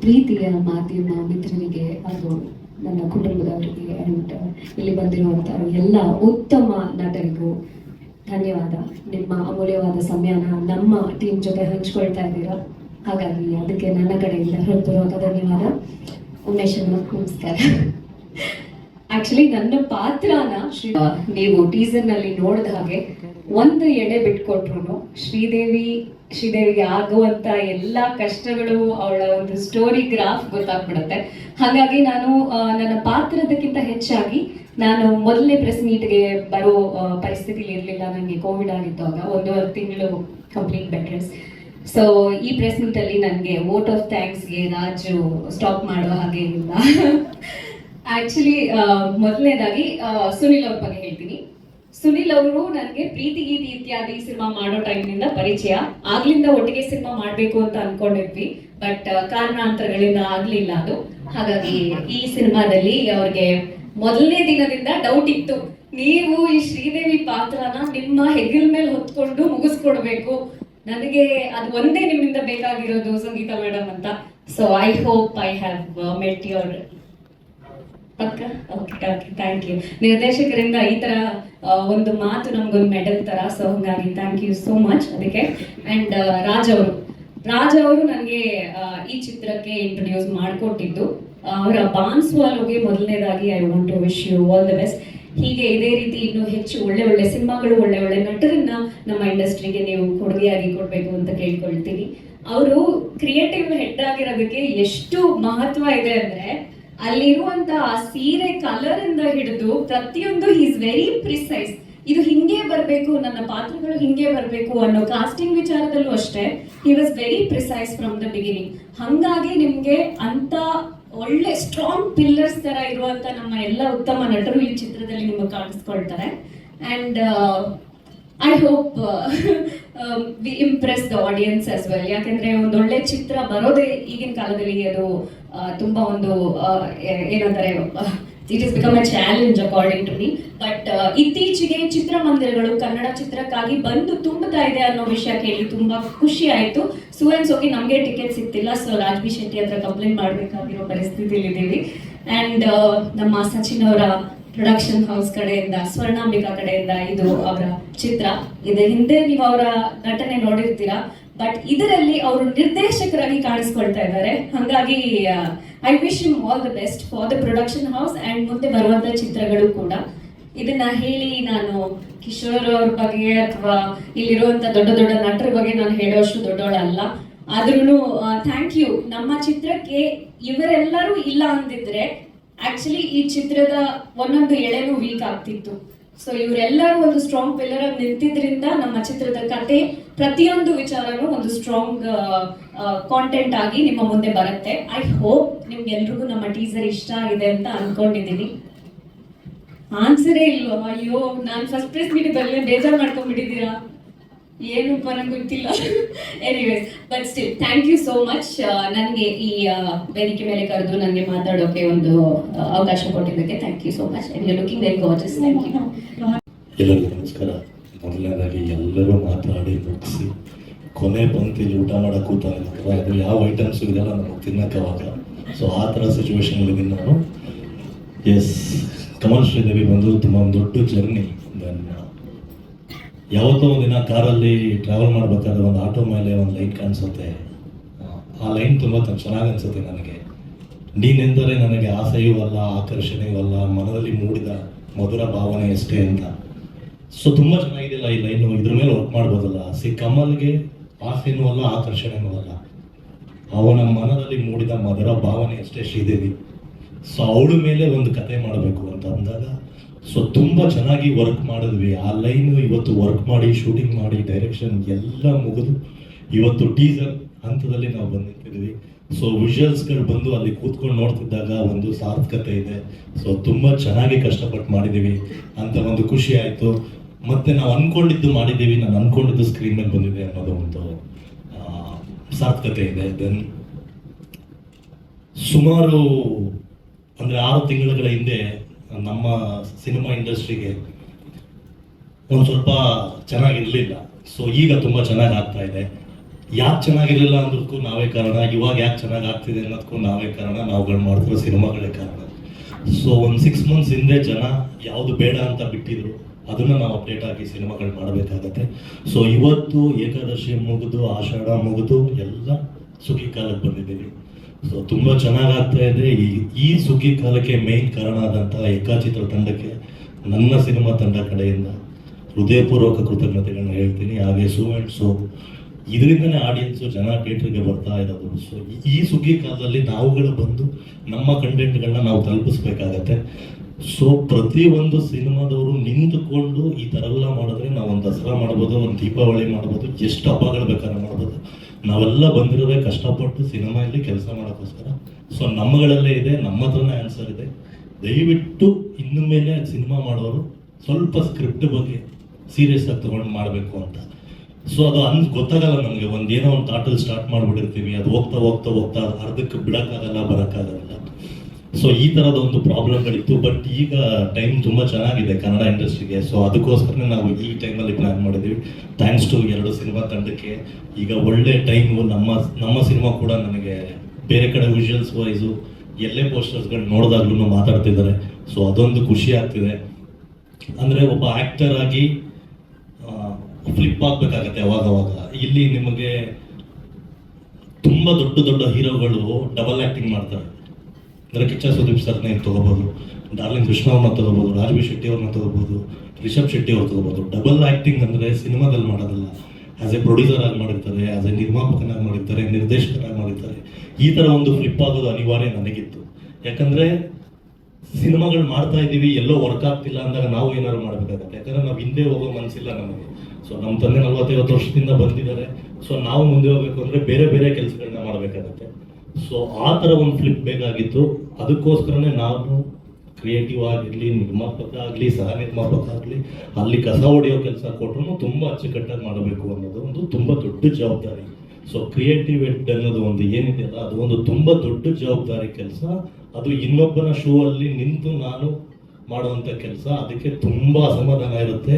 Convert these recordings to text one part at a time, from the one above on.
ಪ್ರೀತಿಯ ಮಾಧ್ಯಮ ಮಿತ್ರನಿಗೆ ಅದು ನನ್ನ ಕುಟುಂಬದವರಿಗೆ ಅಂಡ್ ಇಲ್ಲಿ ಬಂದಿರುವಂತಹ ಎಲ್ಲ ಉತ್ತಮ ನಟರಿಗೂ ಧನ್ಯವಾದ. ನಿಮ್ಮ ಅಮೂಲ್ಯವಾದ ಸಮಯನ ನಮ್ಮ ಟೀಮ್ ಜೊತೆ ಹಂಚ್ಕೊಳ್ತಾ ಇದ್ದೀರಾ? ಹಾಗಾಗಿ ಅದಕ್ಕೆ ನನ್ನ ಕಡೆಯಿಂದ ಹೃತ್ಪೂರ್ವಕ ಧನ್ಯವಾದ. ಉಮೇಶ್ ನಮಸ್ಕಾರ. ಆಕ್ಚುಲಿ ನನ್ನ ಪಾತ್ರನ ಶ್ರೀ ನೀವು ಟೀಸರ್ನಲ್ಲಿ ನೋಡಿದ ಹಾಗೆ ಒಂದು ಎಡೆ ಬಿಟ್ಕೊಟ್ರು ಶ್ರೀದೇವಿ ಶ್ರೀದೇವಿಗೆ ಆಗುವಂತ ಎಲ್ಲಾ ಕಷ್ಟಗಳು ಅವಳ ಒಂದು ಸ್ಟೋರಿ ಗ್ರಾಫ್ ಗೊತ್ತಾಗ್ಬಿಡುತ್ತೆ. ಹಾಗಾಗಿ ನಾನು ನನ್ನ ಪಾತ್ರದಕ್ಕಿಂತ ಹೆಚ್ಚಾಗಿ ನಾನು ಮೊದಲನೇ ಪ್ರೆಸ್ ಮೀಟ್ಗೆ ಬರೋ ಪರಿಸ್ಥಿತಿ ಇರಲಿಲ್ಲ. ನನಗೆ ಕೋವಿಡ್ ಆಗಿತ್ತು ಆಗ ಒಂದೂವರೆ ತಿಂಗಳು ಕಂಪ್ಲೀಟ್ ಬೆಡ್ ರೆಸ್ಟ್ ಸೊ ಈ ಪ್ರೆಸ್ ಮೀಟಲ್ಲಿ ನನಗೆ ವೋಟ್ ಆಫ್ ಥ್ಯಾಂಕ್ಸ್ಗೆ ರಾಜು ಸ್ಟಾಪ್ ಮಾಡೋ ಹಾಗೆ ಇಲ್ಲ. ಆಕ್ಚುಲಿ ಮೊದಲನೇದಾಗಿ ಸುನಿಲ್ ಅವ್ರ ಬಗ್ಗೆ ಹೇಳ್ತೀನಿ. ಸುನಿಲ್ ಅವರು ನನಗೆ ಪ್ರೀತಿ, ಗೀತಿ ಇತ್ಯಾದಿ ಸಿನಿಮಾ ಮಾಡೋ ಟೈಮ್ನಿಂದ ಪರಿಚಯ. ಆಗ್ಲಿಂದ ಒಟ್ಟಿಗೆ ಸಿನಿಮಾ ಮಾಡಬೇಕು ಅಂತ ಅನ್ಕೊಂಡಿದ್ವಿ, ಬಟ್ ಕಾರಣಾಂತರಗಳಿಂದ ಆಗ್ಲಿಲ್ಲ ಅದು. ಹಾಗಾಗಿ ಈ ಸಿನಿಮಾದಲ್ಲಿ ಅವ್ರಿಗೆ ಮೊದಲನೇ ದಿನದಿಂದ ಡೌಟ್ ಇತ್ತು. ನೀವು ಈ ಶ್ರೀದೇವಿ ಪಾತ್ರನ ನಿಮ್ಮ ಹೆಗಲ್ ಮೇಲೆ ಹೊತ್ಕೊಂಡು ಮುಗಿಸ್ಕೊಡ್ಬೇಕು. ನನಗೆ ಅದು ಒಂದೇ ನಿಮ್ಮಿಂದ ಬೇಕಾಗಿರೋದು ಸಂಗೀತ ಮೇಡಮ್ ಅಂತ. So I hope I have met ಪಕ್ಕ ಥ್ಯಾಂಕ್ ಯು ನಿರ್ದೇಶಕರಿಂದ ಈ ತರ ಒಂದು ಮಾತು ನಮ್ಗೊಂದು ಮೆಡಲ್ ತರ ಸೊ ಹಂಗಾಗಿ ಥ್ಯಾಂಕ್ ಯು ಸೋ ಮಚ್ ಅದಕ್ಕೆ. ಅಂಡ್ ರಾಜ್ ಅವರು. ರಾಜ್ ಅವರು ನನಗೆ ಈ ಚಿತ್ರಕ್ಕೆ ಇಂಟ್ರೊಡ್ಯೂಸ್ ಮಾಡಿಕೊಟ್ಟಿದ್ದು. ಅವರ ಬಾನ್ಸ್ವಾಲೋಗೆ ಮೊದಲನೇದಾಗಿ I want to wish you all the best ಹೀಗೆ ಇದೇ ರೀತಿ ಇನ್ನೂ ಹೆಚ್ಚು ಒಳ್ಳೆ ಒಳ್ಳೆ ಸಿನಿಮಾಗಳು, ಒಳ್ಳೆ ಒಳ್ಳೆ ನಟರನ್ನ ನಮ್ಮ ಇಂಡಸ್ಟ್ರಿಗೆ ನೀವು ಕೊಡುಗೆಯಾಗಿ ಕೊಡಬೇಕು ಅಂತ ಕೇಳ್ಕೊಳ್ತೀನಿ. ಅವರು ಕ್ರಿಯೇಟಿವ್ ಹೆಡ್ ಆಗಿರೋದಕ್ಕೆ ಎಷ್ಟು ಮಹತ್ವ ಇದೆ ಅಂದ್ರೆ ಅಲ್ಲಿರುವಂತ ಆ ಸೀರೆ ಕಲರಿಂದ ಹಿಡಿದು ಪ್ರತಿಯೊಂದು ಈಸ್ ವೆರಿ ಪ್ರಿಸೈಸ್ ಇದು ಹಿಂಗೆ ಬರಬೇಕು, ನನ್ನ ಪಾತ್ರಗಳು ಹಿಂಗೆ ಬರಬೇಕು ಅನ್ನೋ ಕಾಸ್ಟಿಂಗ್ ವಿಚಾರದಲ್ಲೂ ಅಷ್ಟೇ he was very precise from the beginning ಹಂಗಾಗಿ ನಿಮ್ಗೆ ಅಂತ ಒಳ್ಳೆ ಸ್ಟ್ರಾಂಗ್ ಪಿಲ್ಲರ್ಸ್ ತರ ಇರುವಂತ ನಮ್ಮ ಎಲ್ಲ ಉತ್ತಮ ನಟರು ಈ ಚಿತ್ರದಲ್ಲಿ ನಿಮಗೆ ಕಾಣಿಸ್ಕೊಳ್ತಾರೆ. And I hope we impress the audience as well ಯಾಕಂದ್ರೆ ಒಂದೊಳ್ಳೆ ಚಿತ್ರ ಬರೋದೇ ಈಗಿನ ಕಾಲದಲ್ಲಿ ಅದು ತುಂಬಾ ಒಂದು ಏನಂತಾರೆ it is become a challenge according to me but ಇತ್ತೀಚೆಗೆ ಚಿತ್ರಮಂದಿರಗಳು ಕನ್ನಡ ಚಿತ್ರಕ್ಕಾಗಿ ಬಂದು ತುಂಬುತ್ತಾ ಇದೆ ಅನ್ನೋ ವಿಷಯ ಕೇಳಿ ತುಂಬಾ ಖುಷಿ ಆಯ್ತು. ಸೂರನ್ ಸೋಗಿ ನಮಗೆ ಟಿಕೆಟ್ ಸಿಗ್ತಿಲ್ಲ. ಸೊ ರಾಜ್ಬಿ ಶೆಟ್ಟಿ ಹತ್ರ ಕಂಪ್ಲೇಂಟ್ ಮಾಡಬೇಕಾಗಿರೋ ಪರಿಸ್ಥಿತಿಯಲ್ಲಿ ಇದ್ದೀವಿ ಅಂಡ್ ನಮ್ಮ ಸಚಿನ್ ಅವರ ಪ್ರೊಡಕ್ಷನ್ ಹೌಸ್ ಕಡೆಯಿಂದ, ಸ್ವರ್ಣಾಂಬಿಕಾ ಕಡೆಯಿಂದ ಇದು ಅವರ ಚಿತ್ರ. ಇದೆ ಹಿಂದೆ ನೀವು ಅವರ ನಟನೆ ನೋಡಿರ್ತೀರಾ. ಬಟ್ ಇದರಲ್ಲಿ ಅವರು ನಿರ್ದೇಶಕರಾಗಿ ಕಾಣಿಸ್ಕೊಳ್ತಾ ಇದ್ದಾರೆ. ಹಾಗಾಗಿ I wish him all the best for the production house and ಮುಂದೆ ಬರುವಂತ ಚಿತ್ರಗಳು ಕೂಡ. ಇದನ್ನ ಹೇಳಿ ನಾನು ಕಿಶೋರ್ ಅವ್ರ ಬಗ್ಗೆ ಅಥವಾ ಇಲ್ಲಿರುವಂತ ದೊಡ್ಡ ದೊಡ್ಡ ನಟರ ಬಗ್ಗೆ ನಾನು ಹೇಳೋಷ್ಟು ದೊಡ್ಡವಳಲ್ಲ. ಆದ್ರೂ ಥ್ಯಾಂಕ್ ಯು ನಮ್ಮ ಚಿತ್ರಕ್ಕೆ ಇವರೆಲ್ಲರೂ ಇಲ್ಲ ಅಂದಿದ್ರೆ ಆಕ್ಚುಲಿ ಈ ಚಿತ್ರದ ಒಂದೊಂದು ಎಳೆನೂ ವೀಕ್ ಆಗ್ತಿತ್ತು. ಸೊ ಇವರೆಲ್ಲರೂ ಒಂದು ಸ್ಟ್ರಾಂಗ್ ಪಿಲ್ಲರ್ ಆಗಿ ನಿಂತಿದ್ರಿಂದ ನಮ್ಮ ಚಿತ್ರದ ಕತೆ ಪ್ರತಿಯೊಂದು ವಿಚಾರನೂ ಒಂದು ಸ್ಟ್ರಾಂಗ್ ಕಾಂಟೆಂಟ್ ಆಗಿ ನಿಮ್ಮ ಮುಂದೆ ಬರುತ್ತೆ. ಐ ಹೋಪ್ ನಿಮ್ಗೆಲ್ರಿಗೂ ನಮ್ಮ ಟೀಸರ್ ಇಷ್ಟ ಆಗಿದೆ ಅಂತ ಅನ್ಕೊಂಡಿದ್ದೀನಿ ಆನ್ಸರೇ ಇಲ್ವಾ? ಅಯ್ಯೋ, ನಾನು ಫಸ್ಟ್ ಪ್ರೈಸ್ ಮೀಟಿಂಗ್ ಬೇಜಾರು ಮಾಡ್ಕೊಂಡ್ಬಿಟ್ಟಿದ್ದೀರಾ? ಏನು ನಂಗೆ ಗೊತ್ತಿಲ್ಲ. Anyways but still thank you so much ನನಗೆ ಈ ಆ, ವೇದಿಕೆ ಮೇಲೆ ಕರೆದು ನನಗೆ ಮಾತಾಡೋಕೆ ಒಂದು ಅವಕಾಶ ಕೊಟ್ಟಿದ್ದಕ್ಕೆ thank you so much you looking very gorgeous thank you ಎಲ್ಲರಿಗೂ ನಮಸ್ಕಾರ. ಮೊದಲನೇದಾಗಿ ಎಲ್ಲರೂ ಮಾತಾಡಿ ಮುಗಿಸಿ. ಕೊನೆ ಪಂಕ್ತಿಲಿ ಊಟ ಮಾಡಕ್ಕೆ ಕೂತಾಗ ಅದು ಯಾವ ಐಟಮ್ಸ್ ಇದೆಯಲ್ಲ ನಮಗೆ ತಿನ್ನಕ್ಕವಾಗ ಸೊ ಆ ಥರ ಸಿಚುವೇಶನ್ ನಾನು. ಎಸ್ ಕಮಲ್ ಶ್ರೀದೇವಿ ಬಂದು ತುಂಬ ಒಂದು ದೊಡ್ಡ ಜರ್ನಿ ಯಾವತ್ತೋ ಒಂದಿನ ಕಾರಲ್ಲಿ ಟ್ರಾವೆಲ್ ಮಾಡಬೇಕಾದ್ರೆ ಒಂದು ಆಟೋ ಮೇಲೆ ಒಂದು ಲೈಟ್ ಕಾಣಿಸುತ್ತೆ. ಆ ಲೈನ್ ತುಂಬ ಚೆನ್ನಾಗಿ ಅನಿಸುತ್ತೆ ನನಗೆ. ನೀನೆಂದರೆ ನನಗೆ ಆಸೆಯೂ ಅಲ್ಲ, ಆಕರ್ಷಣೆಯೂ ಅಲ್ಲ, ಮನದಲ್ಲಿ ಮೂಡಿದ ಮಧುರ ಭಾವನೆ ಅಷ್ಟೇ ಅಂತ. ಸೊ ತುಂಬ ಚೆನ್ನಾಗಿದೆಯಲ್ಲ ಈ ಲೈನು ಇದ್ರ ಮೇಲೆ ವರ್ಕ್ ಮಾಡ್ಬೋದಲ್ಲ. ಸಿ ಕಮಲ್ಗೆ ಆಸೆನೂ ಅಲ್ಲ, ಆಕರ್ಷಣೆನೂ ಅಲ್ಲ. ಅವನ ಮನದಲ್ಲಿ ಮೂಡಿದ ಮಧುರ ಭಾವನೆ ಅಷ್ಟೇ ಶ್ರೀದೇವಿ. ಸೊ ಅವಳ ಮೇಲೆ ಒಂದು ಕತೆ ಮಾಡಬೇಕು ಅಂತ ಅಂದಾಗ ಸೊ ತುಂಬ ಚೆನ್ನಾಗಿ ವರ್ಕ್ ಮಾಡಿದ್ವಿ. ಆ ಲೈನು ಇವತ್ತು ವರ್ಕ್ ಮಾಡಿ ಶೂಟಿಂಗ್ ಮಾಡಿ ಡೈರೆಕ್ಷನ್ ಎಲ್ಲ ಮುಗಿದು ಇವತ್ತು ಟೀಸರ್ ಹಂತದಲ್ಲಿ ನಾವು ಬಂದಿರ್ತಿದ್ವಿ. ಸೊ ವಿಜುವಲ್ಸ್ಗಳು ಬಂದು ಅಲ್ಲಿ ಕೂತ್ಕೊಂಡು ನೋಡ್ತಿದ್ದಾಗ ಒಂದು ಸಾರ್ಥಕತೆ ಇದೆ. ಸೊ ತುಂಬ ಚೆನ್ನಾಗಿ ಕಷ್ಟಪಟ್ಟು ಮಾಡಿದ್ದೀವಿ. ಅಂತ ಒಂದು ಖುಷಿ ಆಯಿತು. ಮತ್ತೆ ನಾವು ಅನ್ಕೊಂಡಿದ್ದು ಮಾಡಿದ್ದೀವಿ. ನಾನು ಅನ್ಕೊಂಡಿದ್ದು ಸ್ಕ್ರೀನ್ ಮೇಲೆ ಬಂದಿದೆ ಅನ್ನೋದು ಒಂದು ಸಾರ್ಥಕತೆ ಇದೆ. ದೆನ್ ಸುಮಾರು, ಅಂದರೆ ಆರು ತಿಂಗಳುಗಳ ಹಿಂದೆ ನಮ್ಮ ಸಿನಿಮಾ ಇಂಡಸ್ಟ್ರಿಗೆ ಒಂದು ಸ್ವಲ್ಪ ಚೆನ್ನಾಗಿರಲಿಲ್ಲ. ಸೊ ಈಗ ತುಂಬ ಚೆನ್ನಾಗಿ ಆಗ್ತಾ ಇದೆ. ಯಾಕೆ ಚೆನ್ನಾಗಿರಲಿಲ್ಲ ಅನ್ನೋದಕ್ಕೂ ನಾವೇ ಕಾರಣ. ಇವಾಗ ಯಾಕೆ ಚೆನ್ನಾಗಿ ಆಗ್ತಿದೆ ಅನ್ನೋದಕ್ಕೂ ನಾವೇ ಕಾರಣ. ನಾವುಗಳು ಮಾಡ್ತಿರೋ ಸಿನಿಮಾಗಳೇ ಕಾರಣ. ಸೊ ಒಂದು ಸಿಕ್ಸ್ ಮಂತ್ಸ್ ಹಿಂದೆ ಜನ ಯಾವುದು ಬೇಡ ಅಂತ ಬಿಟ್ಟಿದ್ರು, ಅದನ್ನು ನಾವು ಅಪ್ಡೇಟ್ ಆಗಿ ಸಿನಿಮಾಗಳು ಮಾಡಬೇಕಾಗತ್ತೆ. ಸೊ ಇವತ್ತು ಏಕಾದಶಿ ಮುಗಿದು, ಆಷಾಢ ಮುಗಿದು ಎಲ್ಲ ಸುಖಿ ಕಾಲಕ್ಕೆ ಬಂದಿದ್ದೀವಿ. ಸೊ ತುಂಬ ಚೆನ್ನಾಗಾಗ್ತಾ ಇದೆ. ಈ ಸುಗ್ಗಿ ಕಾಲಕ್ಕೆ ಮೇನ್ ಕಾರಣ ಆದಂತಹ ಏಕಾಚಿತ್ರ ತಂಡಕ್ಕೆ ನನ್ನ ಸಿನಿಮಾ ತಂಡ ಕಡೆಯಿಂದ ಹೃದಯಪೂರ್ವಕ ಕೃತಜ್ಞತೆಗಳನ್ನ ಹೇಳ್ತೀನಿ. ಹಾಗೆ ಸೋ ಆ್ಯಂಡ್ ಸೋ, ಇದರಿಂದನೇ ಆಡಿಯನ್ಸು ಜನ ಥಿಯೇಟ್ರಿಗೆ ಬರ್ತಾ ಇರೋದು. ಸೊ ಈ ಸುಗ್ಗಿ ಕಾಲದಲ್ಲಿ ನಾವುಗಳು ಬಂದು ನಮ್ಮ ಕಂಟೆಂಟ್ಗಳನ್ನ ನಾವು ತಲುಪಿಸ್ಬೇಕಾಗತ್ತೆ. ಸೊ ಪ್ರತಿಯೊಂದು ಸಿನಿಮಾದವರು ನಿಂತುಕೊಂಡು ಈ ಥರ ಎಲ್ಲ ಮಾಡಿದ್ರೆ ನಾವು ಒಂದು ದಸರಾ ಮಾಡ್ಬೋದು, ಒಂದು ದೀಪಾವಳಿ ಮಾಡ್ಬೋದು, ಎಷ್ಟು ಹಬ್ಬಗಳು ಬೇಕಾದ್ರೆ ಮಾಡ್ಬೋದು. ನಾವೆಲ್ಲ ಬಂದಿರೋದೇ ಕಷ್ಟಪಟ್ಟು ಸಿನಿಮಾ ಇಲ್ಲಿ ಕೆಲಸ ಮಾಡೋಕ್ಕೋಸ್ಕರ. ಸೊ ನಮ್ಮಗಳಲ್ಲೇ ಇದೆ, ನಮ್ಮ ಹತ್ರನೇ ಆನ್ಸರ್ ಇದೆ. ದಯವಿಟ್ಟು ಇನ್ನು ಮೇಲೆ ಸಿನಿಮಾ ಮಾಡೋರು ಸ್ವಲ್ಪ ಸ್ಕ್ರಿಪ್ಟ್ ಬಗ್ಗೆ ಸೀರಿಯಸ್ ಆಗಿ ತಗೊಂಡು ಮಾಡಬೇಕು ಅಂತ. ಸೊ ಅದು ಅನ್, ಗೊತ್ತಾಗಲ್ಲ ನಮಗೆ. ಒಂದೇನೋ ಒಂದು ಥಾಟಲ್ಲಿ ಸ್ಟಾರ್ಟ್ ಮಾಡಿಬಿಟ್ಟಿರ್ತೀವಿ. ಅದು ಹೋಗ್ತಾ ಹೋಗ್ತಾ ಹೋಗ್ತಾ ಅರ್ಧಕ್ಕೆ ಬಿಡೋಕ್ಕಾಗಲ್ಲ, ಬರೋಕ್ಕಾಗಲ್ಲ. ಸೊ ಈ ಥರದ ಒಂದು ಪ್ರಾಬ್ಲಮ್ಗಳಿತ್ತು ಬಟ್ ಈಗ ಟೈಮ್ ತುಂಬ ಚೆನ್ನಾಗಿದೆ ಕನ್ನಡ ಇಂಡಸ್ಟ್ರಿಗೆ. ಸೊ ಅದಕ್ಕೋಸ್ಕರ ನಾವು ಈ ಟೈಮಲ್ಲಿ ಪ್ಲಾನ್ ಮಾಡಿದ್ವಿ. ಥ್ಯಾಂಕ್ಸ್ ಟು ಎರಡು ಸಿನಿಮಾ ತಂಡಕ್ಕೆ. ಈಗ ಒಳ್ಳೆ ಟೈಮು ನಮ್ಮ ನಮ್ಮ ಸಿನಿಮಾ ಕೂಡ ನನಗೆ ಬೇರೆ ಕಡೆ ವಿಜುವಲ್ಸ್ ವೈಸು ಎಲ್ಲೇ ಪೋಸ್ಟರ್ಸ್ಗಳು ನೋಡಿದಾಗ್ಲೂ ಮಾತಾಡ್ತಿದ್ದಾರೆ. ಸೊ ಅದೊಂದು ಖುಷಿ ಆಗ್ತಿದೆ. ಅಂದರೆ ಒಬ್ಬ ಆ್ಯಕ್ಟರ್ ಆಗಿ ಫ್ಲಿಪ್ ಆಗಬೇಕಾಗತ್ತೆ ಅವಾಗ ಇಲ್ಲಿ ನಿಮಗೆ ತುಂಬ ದೊಡ್ಡ ದೊಡ್ಡ ಹೀರೋಗಳು ಡಬಲ್ ಆ್ಯಕ್ಟಿಂಗ್ ಮಾಡ್ತಾರೆ. ಅಂದರೆ ಕಿಚ್ಚ ಸುದೀಪ್ ಸರ್ನ ತಗೋಬೋದು. ಡಾರ್ಲಿಂಗ್ ಕೃಷ್ಣ ಅವ್ರನ್ನ ತಗೋಬೋದು ರಾಜ್ಬಿ ಶೆಟ್ಟಿ ಅವ್ರನ್ನ ತಗೋಬೋದು, ರಿಷಬ್ ಶೆಟ್ಟಿ ಅವ್ರು ತಗೋಬೋದು. ಡಬಲ್ ಆ್ಯಕ್ಟಿಂಗ್ ಅಂದರೆ ಸಿನಿಮಾದಲ್ಲಿ ಮಾಡೋದಲ್ಲ. ಆ್ಯಸ್ ಎ ಪ್ರೊಡ್ಯೂಸರ್ ಆಗಿ ಮಾಡಿರ್ತಾರೆ ಆ್ಯಸ್ ಎ ನಿರ್ಮಾಪಕನಾಗಿ ಮಾಡಿರ್ತಾರೆ, ನಿರ್ದೇಶಕನಾಗಿ ಮಾಡಿರ್ತಾರೆ. ಈ ಥರ ಒಂದು ಫ್ಲಿಪ್ ಆಗೋದು ಅನಿವಾರ್ಯ ನನಗಿತ್ತು. ಯಾಕಂದರೆ ಸಿನಿಮಾಗಳು ಮಾಡ್ತಾ ಇದ್ದೀವಿ, ಎಲ್ಲೋ ವರ್ಕ್ ಆಗ್ತಿಲ್ಲ ಅಂದಾಗ ನಾವು ಏನಾದ್ರು ಮಾಡಬೇಕಾಗತ್ತೆ. ಯಾಕಂದ್ರೆ ನಾವು ಹಿಂದೆ ಹೋಗೋ ಮನಸ್ಸಿಲ್ಲ ನಮಗೆ. ಸೊ ನಮ್ಮ ತಂದೆ ನಲ್ವತ್ತೈವತ್ತು ವರ್ಷದಿಂದ ಬಂದಿದ್ದಾರೆ. ಸೊ ನಾವು ಮುಂದೆ ಹೋಗಬೇಕು ಅಂದರೆ ಬೇರೆ ಬೇರೆ ಕೆಲಸಗಳನ್ನ ಮಾಡಬೇಕಾಗತ್ತೆ. ಸೊ ಆ ಥರ ಒಂದು ಫ್ಲಿಪ್ ಬೇಕಾಗಿತ್ತು. ಅದಕ್ಕೋಸ್ಕರನೇ ನಾನು ಕ್ರಿಯೇಟಿವ್ ಆಗಿರಲಿ, ನಿರ್ಮಾಪಕ ಆಗಲಿ ಸಹ ನಿರ್ಮಾಪಕ ಆಗಲಿ, ಅಲ್ಲಿ ಕಸ ಹೊಡೆಯೋ ಕೆಲಸ ಕೊಟ್ಟರು ತುಂಬ ಅಚ್ಚುಕಟ್ಟಾಗಿ ಮಾಡಬೇಕು ಅನ್ನೋದು ಒಂದು ತುಂಬ ದೊಡ್ಡ ಜವಾಬ್ದಾರಿ. ಸೊ ಕ್ರಿಯೇಟಿವ್ ಎಡ್ ಅನ್ನೋದು ಒಂದು ಏನಿದೆಯಲ್ಲ ಅದು ಒಂದು ತುಂಬ ದೊಡ್ಡ ಜವಾಬ್ದಾರಿ ಕೆಲಸ. ಅದು ಇನ್ನೊಬ್ಬನ ಶೋ ಅಲ್ಲಿ ನಿಂತು ನಾನು ಮಾಡುವಂಥ ಕೆಲಸ, ಅದಕ್ಕೆ ತುಂಬ ಅಸಮಾಧಾನ ಇರುತ್ತೆ.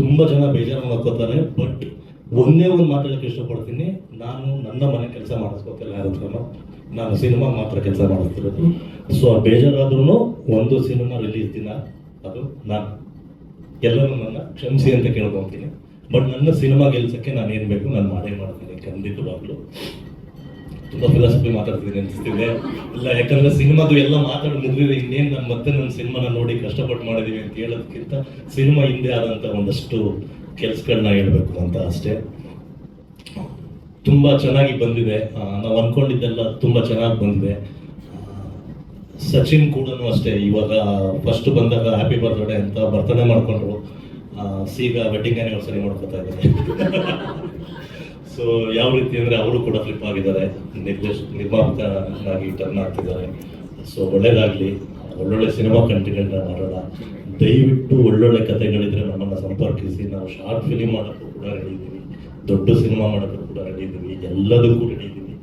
ತುಂಬ ಜನ ಬೇಜಾರು ಮಾಡ್ಕೋತಾರೆ. ಬಟ್ ಒಂದೇ ಒಂದು ಮಾತಾಡೋಕ್ಕೆ ಇಷ್ಟಪಡ್ತೀನಿ. ನಾನು ನನ್ನ ಮನೆ ಕೆಲಸ ಮಾಡಿಸ್ಕೋತಿಲ್ಲ ಯಾರ ನಾನು ಸಿನಿಮಾ ಮಾತ್ರ ಕೆಲಸ ಮಾಡುತ್ತಿರೋದು ಸೊ ಬೇಜಾರಾದ್ರೂ ಒಂದು ಸಿನಿಮಾ ರಿಲೀಸ್ ದಿನ ಅದು ನಾನು ಎಲ್ಲರೂ ನನ್ನ ಕ್ಷಮಿಸಿ ಅಂತ ಕೇಳ್ಕೊತೀನಿ. ಬಟ್ ನನ್ನ ಸಿನಿಮಾ ಗೆಲ್ಸಕ್ಕೆ ನಾನು ಏನು ಬೇಕು ನಾನು ಮಾಡೇ ಮಾಡ್ತೀನಿ, ಖಂಡಿತವಾಗ್ಲೂ. ತುಂಬ ಫಿಲಾಸಫಿ ಮಾತಾಡ್ತಿದ್ದೀನಿ ಅನಿಸ್ತಿದೆ. ಇಲ್ಲ, ಯಾಕಂದ್ರೆ ಸಿನಿಮಾದು ಎಲ್ಲ ಮಾತಾಡಿ ಮುಗಿದಿದೆ ಇನ್ನೇನು ನಾನು ಮತ್ತೆ ನನ್ನ ಸಿನಿಮಾನ ನೋಡಿ ಕಷ್ಟಪಟ್ಟು ಮಾಡಿದ್ದೀವಿ ಅಂತ ಹೇಳೋದಕ್ಕಿಂತ ಸಿನಿಮಾ ಹಿಂದೆ ಆದಂಥ ಒಂದಷ್ಟು ಕೆಲಸಗಳನ್ನ ಹೇಳ್ಬೇಕು ಅಂತ ಅಷ್ಟೇ. ತುಂಬ ಚೆನ್ನಾಗಿ ಬಂದಿದೆ. ನಾವು ಅನ್ಕೊಂಡಿದ್ದೆಲ್ಲ ತುಂಬ ಚೆನ್ನಾಗಿ ಬಂದಿದೆ. ಸಚಿನ್ ಕೂಡ ಅಷ್ಟೇ, ಇವಾಗ ಫಸ್ಟ್ ಬಂದಾಗ ಹ್ಯಾಪಿ ಬರ್ತ್ಡೇ ಅಂತ ಬರ್ತಡೇ ಮಾಡ್ಕೊಂಡ್ರು. ಸೀಗ ವೆಡ್ಡಿಂಗ್ ಆ್ಯನಿವರ್ಸರಿ ಮಾಡ್ಕೊತಾ ಇದ್ದಾರೆ. ಸೊ ಯಾವ ರೀತಿ ಅಂದರೆ ಅವರು ಕೂಡ ಫ್ಲಿಪ್ ಆಗಿದ್ದಾರೆ. ನಿರ್ದೇಶ, ನಿರ್ಮಾಪಕನಾಗಿ ಟರ್ನ್ ಆಗ್ತಿದ್ದಾರೆ. ಸೊ ಒಳ್ಳೇದಾಗಲಿ. ಒಳ್ಳೊಳ್ಳೆ ಸಿನಿಮಾ ಕಂಟೆಂಟ್ ಮಾಡೋಣ. ದಯವಿಟ್ಟು ಒಳ್ಳೊಳ್ಳೆ ಕಥೆಗಳಿದ್ರೆ ನಮ್ಮನ್ನು ಸಂಪರ್ಕಿಸಿ. ನಾವು ಶಾರ್ಟ್ ಫಿಲಿಮ್ ಮಾಡೋಕ್ಕೂ ಕೂಡ ರೆಡಿ ಇದ್ದೀವಿ. ದೊಡ್ಡ ಸಿನಿಮಾ ಮಾಡೋಕ್ಕೂ ಕೂಡ ರೆಡಿ ಇದ್ದೀವಿ. ಎಲ್ಲದಕ್ಕೂ ರೆಡಿ ಇದ್ದೀವಿ.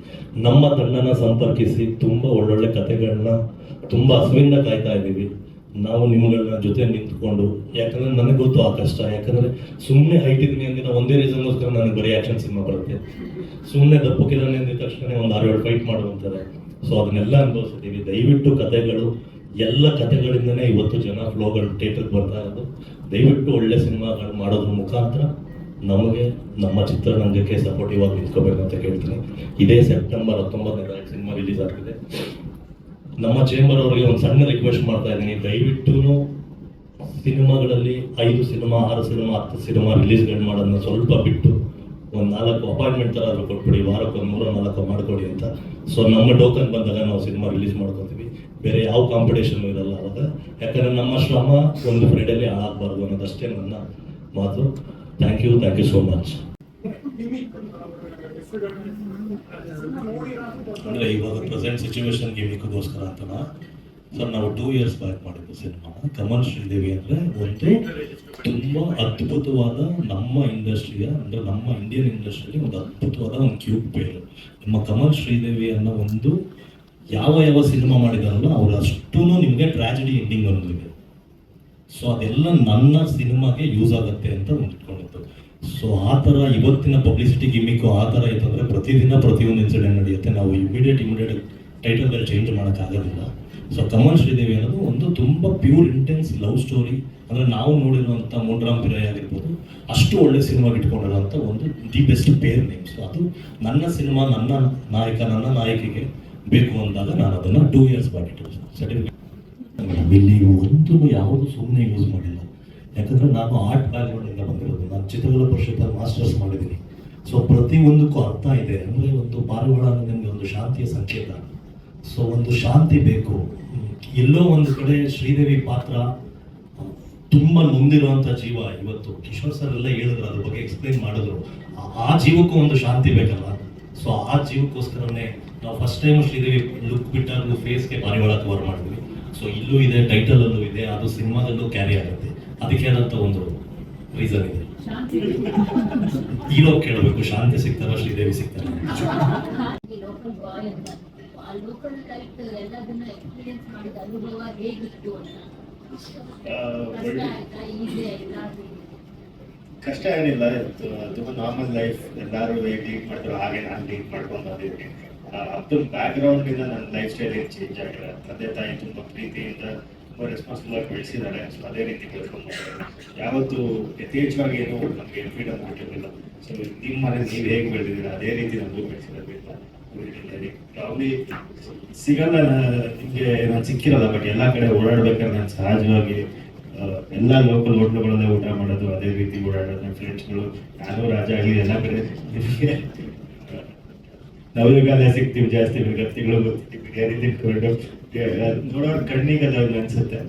ನಮ್ಮ ತಂಡನ ಸಂಪರ್ಕಿಸಿ ತುಂಬ ಒಳ್ಳೊಳ್ಳೆ ಕಥೆಗಳನ್ನ ತುಂಬ ಹಸುವಿಂದ ಕಾಯ್ತಾ ಇದ್ದೀವಿ. ನಾವು ನಿಮ್ಗಳನ್ನ ಜೊತೆ ನಿಂತ್ಕೊಂಡು, ಯಾಕಂದ್ರೆ ನನಗೆ ಗೊತ್ತು ಆ ಕಷ್ಟ. ಯಾಕಂದ್ರೆ ಸುಮ್ಮನೆ ಹೈಟ್ ಇದ್ದೀನಿ ಅಂದಿನ ಒಂದೇ ರೀಸನ್ಗೋಸ್ಕರ ನನಗೆ ಬರೀ ಆಕ್ಷನ್ ಸಿನಿಮಾ ಬರುತ್ತೆ. ಸುಮ್ಮನೆ ದಪ್ಪಕ್ಕಿದ್ದಾನೆ ಅಂದಿದ ತಕ್ಷಣ ಒಂದು ಆರು ಏಳು ಫೈಟ್ ಮಾಡುವಂತಾರೆ ಸೊ ಅದನ್ನೆಲ್ಲ ಅನುಭವಿಸಿದ್ದೀವಿ ದಯವಿಟ್ಟು ಕಥೆಗಳು, ಎಲ್ಲ ಕಥೆಗಳಿಂದನೇ ಇವತ್ತು ಜನ ಫ್ಲೋಗಳು ಥಿಯೇಟರ್ಗೆ ಬರ್ತಾ ಇರೋದು. ದಯವಿಟ್ಟು ಒಳ್ಳೆ ಸಿನಿಮಾಗಳು ಮಾಡೋದ್ರ ಮುಖಾಂತರ ನಮಗೆ ನಮ್ಮ ಚಿತ್ರರಂಗಕ್ಕೆ ಸಪೋರ್ಟಿವ್ ಆಗಿ ನಿಂತ್ಕೋಬೇಕು ಅಂತ ಕೇಳ್ತೀನಿ. ಇದೇ ಸೆಪ್ಟೆಂಬರ್ ಹತ್ತೊಂಬತ್ತನೇ ತಾರೀಕು ಸಿನಿಮಾ ರಿಲೀಸ್ ಆಗ್ತಿದೆ. ನಮ್ಮ ಚೇಂಬರ್ ಅವರಿಗೆ ಒಂದು ಸಣ್ಣ ರಿಕ್ವೆಸ್ಟ್ ಮಾಡ್ತಾ ಇದ್ದೀನಿ. ದಯವಿಟ್ಟು ಸಿನಿಮಾಗಳಲ್ಲಿ ಐದು ಸಿನಿಮಾ, ಆರು ಸಿನಿಮಾ, ಹತ್ತು ಸಿನಿಮಾ ರಿಲೀಸ್ಗಳು ಮಾಡೋದನ್ನ ಸ್ವಲ್ಪ ಬಿಟ್ಟು ಒಂದು ನಾಲ್ಕು ಅಪಾಯಿಂಟ್ಮೆಂಟ್ ಥರ ಆದರೂ ಕೊಟ್ಬಿಡಿ. ವಾರಕ್ಕೆ ಒಂದು ಮೂರು ನಾಲ್ಕು ಮಾಡಿಕೊಡಿ ಅಂತ. ಸೊ ನಮ್ಮ ಟೋಕನ್ ಬಂದಾಗ ನಾವು ಸಿನಿಮಾ ರಿಲೀಸ್ ಮಾಡ್ಕೊತೀವಿ. ಬೇರೆ ಯಾವ ಕಾಂಪಿಟೇಷನ್ ಇರಲ್ಲ ಅವಾಗ. ಯಾಕಂದರೆ ನಮ್ಮ ಶ್ರಮ ಒಂದು ಫ್ರೈಡಲ್ಲಿ ಹಾಳಾಗಬಾರ್ದು ಅನ್ನೋದಷ್ಟೇ ನನ್ನ ಮಾತು. Thank you thank you so much ಅಂದರೆ ಇವಾಗ ಪ್ರೆಸೆಂಟ್ ಸಿಚುವೇಶನ್ ಗಿಮಿಕ್ಗೋಸ್ಕರ ಅಂತನಾ? ಸರ್, ನಾವು ಟೂ ಇಯರ್ಸ್ ಬ್ಯಾಕ್ ಮಾಡಿದ್ದು ಸಿನಿಮಾ ಕಮಲ್ ಶ್ರೀದೇವಿ ಅಂದರೆ ಒಂದು ತುಂಬ ಅದ್ಭುತವಾದ ನಮ್ಮ ಇಂಡಸ್ಟ್ರಿಯ ಅಂದರೆ ನಮ್ಮ ಇಂಡಿಯನ್ ಇಂಡಸ್ಟ್ರಿಯಲ್ಲಿ ಒಂದು ಅದ್ಭುತವಾದ ಒಂದು ಕ್ಯೂಬ್ ಪೇರು ನಮ್ಮ ಕಮಲ್ ಶ್ರೀದೇವಿ ಅನ್ನೋ ಒಂದು ಯಾವ ಯಾವ ಸಿನಿಮಾ ಮಾಡಿದಾರಲ್ಲ ಅವ್ರು ಅಷ್ಟೂ ನಿಮಗೆ ಟ್ರಾಜಿಡಿ ಎಂಡಿಂಗ್ ಅನ್ನೋದಿದೆ. ಸೊ ಅದೆಲ್ಲ ನನ್ನ ಸಿನಿಮಾಗೆ ಯೂಸ್ ಆಗುತ್ತೆ ಅಂತ ಒಂದು ಸೊ ಆ ಥರ ಇವತ್ತಿನ ಪಬ್ಲಿಸಿಟಿ ಗಿಮಿಕ್ಕು ಆ ಥರ ಇತ್ತು ಅಂದರೆ ಪ್ರತಿದಿನ ಪ್ರತಿಯೊಂದು ಇನ್ಸಿಡೆಂಟ್ ನಡೆಯುತ್ತೆ. ನಾವು ಇಮಿಡಿಯೇಟ್ ಇಮಿಡಿಯೇಟ್ ಟೈಟಲ್ ಚೇಂಜ್ ಮಾಡೋಕ್ಕಾಗೋದಿಲ್ಲ ಸೊ ಕಮಲ್ ಶ್ರೀದೇವಿ ಅನ್ನೋದು ಒಂದು ತುಂಬ ಪ್ಯೂರ್ ಇಂಟೆನ್ಸ್ ಲವ್ ಸ್ಟೋರಿ ಅಂದರೆ ನಾವು ನೋಡಿರುವಂಥ ಮೂಡ್ರಾಮ್ ಪಿರಾಯ್ ಆಗಿರ್ಬೋದು, ಅಷ್ಟು ಒಳ್ಳೆ ಸಿನಿಮಾ ಇಟ್ಕೊಂಡಿರೋಂಥ ಒಂದು the best pair name so ಅದು ನನ್ನ ಸಿನಿಮಾ, ನನ್ನ ನಾಯಕ, ನನ್ನ ನಾಯಕಿಗೆ ಬೇಕು ಅಂದಾಗ ನಾನು ಅದನ್ನು ಟೂ ಇಯರ್ಸ್ ಮಾಡಿಟ್ಟು ಸರ್ಟಿಫಿಕೇಟ್ ಇಲ್ಲಿ ಒಂದು ಯಾವುದು ಸುಮ್ಮನೆ ಯೂಸ್ ಮಾಡಿಲ್ಲ. ಯಾಕಂದ್ರೆ ನಾನು ಆರ್ಟ್ ಬ್ಯಾಕ್ಗ್ರೌಂಡಿಂದ ಬಂದಿರೋದು. ನಾನು ಚಿತ್ರಕಲಾ ಪರಿಷತ್ತಲ್ಲಿ ಮಾಸ್ಟರ್ಸ್ ಮಾಡಿದ್ದೀನಿ. ಸೊ ಪ್ರತಿಯೊಂದಕ್ಕೂ ಅರ್ಥ ಇದೆ. ಅಂದರೆ ಒಂದು ಪಾರಿವಾಳ ನಿಮಗೆ ಒಂದು ಶಾಂತಿಯ ಸಂಕೇತ. ಸೊ ಒಂದು ಶಾಂತಿ ಬೇಕು. ಎಲ್ಲೋ ಒಂದು ಕಡೆ ಶ್ರೀದೇವಿ ಪಾತ್ರ ತುಂಬ ನೊಂದಿರುವಂಥ ಜೀವ ಇವತ್ತು. ಕಿಶೋರ್ ಸರ್ ಎಲ್ಲ ಹೇಳಿದ್ರು, ಅದ್ರ ಬಗ್ಗೆ ಎಕ್ಸ್ಪ್ಲೈನ್ ಮಾಡಿದ್ರು. ಆ- ಆ ಜೀವಕ್ಕೂ ಒಂದು ಶಾಂತಿ ಬೇಕಲ್ಲ? ಸೊ ಆ ಜೀವಕ್ಕೋಸ್ಕರನೇ ನಾವು ಫಸ್ಟ್ ಟೈಮ್ ಶ್ರೀದೇವಿ ಲುಕ್ ಬಿಟ್ಟಾಗ ಫೇಸ್ಗೆ ಪಾರಿವಾಳ ಕವರ್ ಮಾಡಿದ್ವಿ. ಸೊ ಇಲ್ಲೂ ಇದೆ ಟೈಟಲಲ್ಲೂ ಇದೆ, ಅದು ಸಿನಿಮಾದಲ್ಲೂ ಕ್ಯಾರಿ ಆಗುತ್ತೆ. ಅದಕ್ಕೆ ಆದಂತ ಒಂದು ರೀಸನ್ ಇದೆ. ಹೀರೋ ಕೇಳಬೇಕು ಶಾಂತಿ ಸಿಗ್ತಾರ ಶ್ರೀದೇವಿ ಸಿಗ್ತಾರ? ಲೋಕಲ್ ಬಾಯ್ ಅಂತ. ಆ ಲೋಕಲ್ ಟೈಪ್ ಎಲ್ಲದನ್ನ ಎಕ್ಸ್ಪೀರಿಯನ್ಸ್ ಮಾಡಿದ ಅನುಭವ ಹೇಗಿತ್ತು ಅಂತ? ಆ, ಕಷ್ಟ ಏನಿಲ್ಲ ತುಂಬ ನಾರ್ಮಲ್ ಲೈಫ್ ಎಲ್ಲರೂ ಹೇಗೆ ಲೀಡ್ ಮಾಡ್ತಾರೋ ಹಾಗೆ ನಾನು ಟೀಮ್ ಮಾಡ್ಕೊಂಡು ಬಂದಿದ್ದೀನಿ. ಅದು ಬ್ಯಾಕ್ ಗ್ರೌಂಡ್ ಇಂದ ನನ್ನ ಲೈಫ್ ಸ್ಟೈಲ್ ಏನು ಚೇಂಜ್ ಆಗಿಲ್ಲ. ತಂದೆ ತಾಯಿ ತುಂಬ ಪ್ರೀತಿಯಿಂದ ರೆಸ್ಪಾನ್ಸಿಬಲ್ ಬೆಳೆಸಿದ್ದಾರೆ ಸೊ ಅದೇ ರೀತಿ ಬೆಳ್ಕೊಂಡು ಬಂದಿದ್ದಾರೆ. ಯಾವತ್ತು ಯಥೇಚ್ಛವಾಗಿ ಏನು ನಮಗೆ ಫ್ರೀಡಮ್ ಕೊಟ್ಟಿರಲಿಲ್ಲ. ಸೊ ನಿಮ್ಮ ಮನೆ ನೀವು ಹೇಗೆ ಬೆಳೆದಿದ್ದೀರ? ಅದೇ ರೀತಿ ನಮಗೂ ಬೆಳೆಸಿದ್ರೆ ಯಾವುದೇ ಸಿಗಲ್ಲ, ನಿಮಗೆ ನಾನು ಸಿಕ್ಕಿರಲ್ಲ ಬಟ್ ಎಲ್ಲ ಕಡೆ ಓಡಾಡ್ಬೇಕಾದ್ರೆ ನಾನು ಸಹಜವಾಗಿ ಎಲ್ಲ ಲೋಕಲ್ ಹೋಟ್ಲುಗಳಲ್ಲೇ ಊಟ ಮಾಡೋದು, ಅದೇ ರೀತಿ ಓಡಾಡೋದು ನನ್ನ ಫ್ರೆಂಡ್ಸ್ಗಳು ನಾನು ರಾಜ ಆಗಲಿ, ಎಲ್ಲ ಕಡೆ ನಿಮಗೆ ನವಯುಗಾಲೇ ಸಿಗ್ತೀವಿ ಜಾಸ್ತಿ ಗತ್ತಿಗಳು ಗೊತ್ತಿದ್ದೀವಿ ನೋಡೋರ್ ಕಣ್ಣಿಗೆ ಅದು ಅನ್ಸುತ್ತೆ.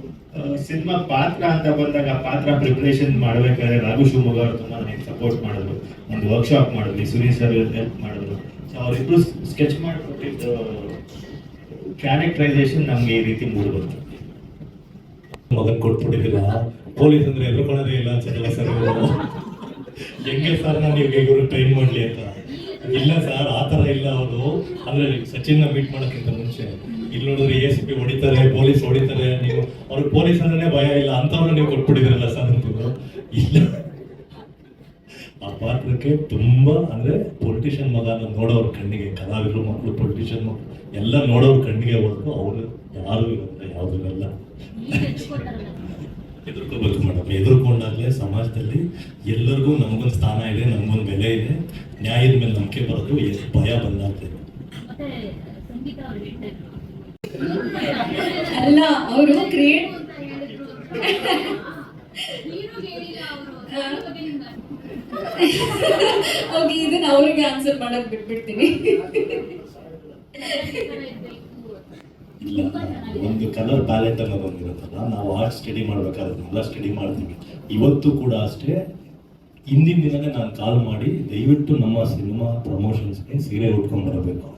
ಸಿನಿಮಾ ಪಾತ್ರ ಅಂತ ಬಂದಾಗ ಆ ಪಾತ್ರ ಪ್ರಿಪರೇಷನ್ ಮಾಡ್ಬೇಕಾದ್ರೆ ರಾಘು ಶಿವಮೊಗ್ಗ ಅವರು ತುಂಬಾ ನನಗೆ ಸಪೋರ್ಟ್ ಮಾಡಿದ್ರು. ಒಂದು ವರ್ಕ್ಶಾಪ್ ಮಾಡಿದ್ವಿ ಸುನೀಲ್ ಸರ್ ಹೆಲ್ಪ್ ಮಾಡಿದ್ರು. ಸೊ ಅವರಿಬ್ರು ಸ್ಕೆಚ್ ಮಾಡಿಕೊಟ್ಟಿದ್ದು ಕ್ಯಾರೆಕ್ಟರೈಸೇಷನ್ ನಮ್ಗೆ ಈ ರೀತಿ ಮೂಡ್ ಬಂತು. ಮಗನ್ ಕೊಟ್ಬಿಟ್ಟಿದ್ದಿಲ್ಲ ಪೊಲೀಸ್ ಅಂದ್ರೆ ಎದುರ್ಕೊಳ್ಳೋದೇ ಇಲ್ಲ ಅಂತ ಸರ್. ಹೆಂಗೆ ಸರ್ ನಾನು ಇವ್ರಿಗೆ ಇವರು ಟ್ರೈನ್ ಮಾಡ್ಲಿ ಅಂತ? ಇಲ್ಲ ಸರ್, ಆ ಥರ ಇಲ್ಲ ಅವರು. ಅಂದ್ರೆ ಸಚಿನ್ನ ಮೀಟ್ ಮಾಡೋಕ್ಕಿಂತ ಮುಂಚೆ, ಇಲ್ಲಿ ನೋಡಿದ್ರೆ ಎ ಸಿ ಪಿ ಹೊಡಿತಾರೆ, ಪೊಲೀಸ್ ಹೊಡಿತಾರೆ, ನೀವು ಅವ್ರಿಗೆ ಪೊಲೀಸ್ ಅಂದ್ರೆ ಭಯ ಇಲ್ಲ ಅಂಥವ್ರನ್ನ ನೀವು ಕೊಟ್ಬಿಟ್ಟಿದ್ರಲ್ಲ ಸರ್ ಅಂತಿದ್ರು. ಇಲ್ಲ. ಆ ಪಾತ್ರಕ್ಕೆ ತುಂಬಾ, ಅಂದ್ರೆ ಪೊಲಿಟಿಷಿಯನ್ ಮಗ ನೋಡೋರ ಕಣ್ಣಿಗೆ, ಕಲಾವಿದರು ಮಕ್ಕಳು ಪೊಲಿಟಿಷಿಯನ್ ಮಕ್ಕಳು ಎಲ್ಲ ನೋಡೋರ ಕಣ್ಣಿಗೆ ಹೊರತು ಅವರು ಯಾರು ಇರೋದಿಲ್ಲ, ಯಾವುದೂ ಹೆಚ್ಕೊತಾರಲ್ಲ ಎದುರ್ಕೋಬೇಕು ಮೇಡಮ್. ಎದುರ್ಕೊಂಡಾಗಲೇ ಸಮಾಜದಲ್ಲಿ ಎಲ್ಲರಿಗೂ ನಮಗೊಂದು ಸ್ಥಾನ ಇದೆ ನಮಗೊಂದು ಬೆಲೆ ಇದೆ. ನ್ಯಾಯದ ಮೇಲೆ ನಂಬಿಕೆ ಬರೋದು ಎಷ್ಟು ಭಯ ಬಂದಾಗ್ತದೆ ಅಲ್ಲ ಅವರು ಕ್ರಿಯೇಟ್ ಓಕೆ ಇದನ್ನ ಅವ್ರಿಗೆ ಆನ್ಸರ್ ಮಾಡಕ್ ಬಿಟ್ಬಿಡ್ತೀನಿ. ಇಲ್ಲ ಒಂದು ಕಲರ್ ಪ್ಯಾಲೆಟ್ ಅನ್ನೋದು ಒಂದಿರುತ್ತಲ್ಲ ನಾವು ಆರ್ಟ್ ಸ್ಟಡಿ ಮಾಡ್ಬೇಕಾದ್ರೆ ಸ್ಟಡಿ ಮಾಡ್ತೀವಿ. ಇವತ್ತು ಕೂಡ ಅಷ್ಟೇ. ಹಿಂದಿನ ದಿನನೇ ನಾನು ಕಾಲ್ ಮಾಡಿ ದಯವಿಟ್ಟು ನಮ್ಮ ಸಿನಿಮಾ ಪ್ರಮೋಷನ್ಸ್ಗೆ ಸೀರೆ ಉಟ್ಕೊಂಡು ಬರಬೇಕು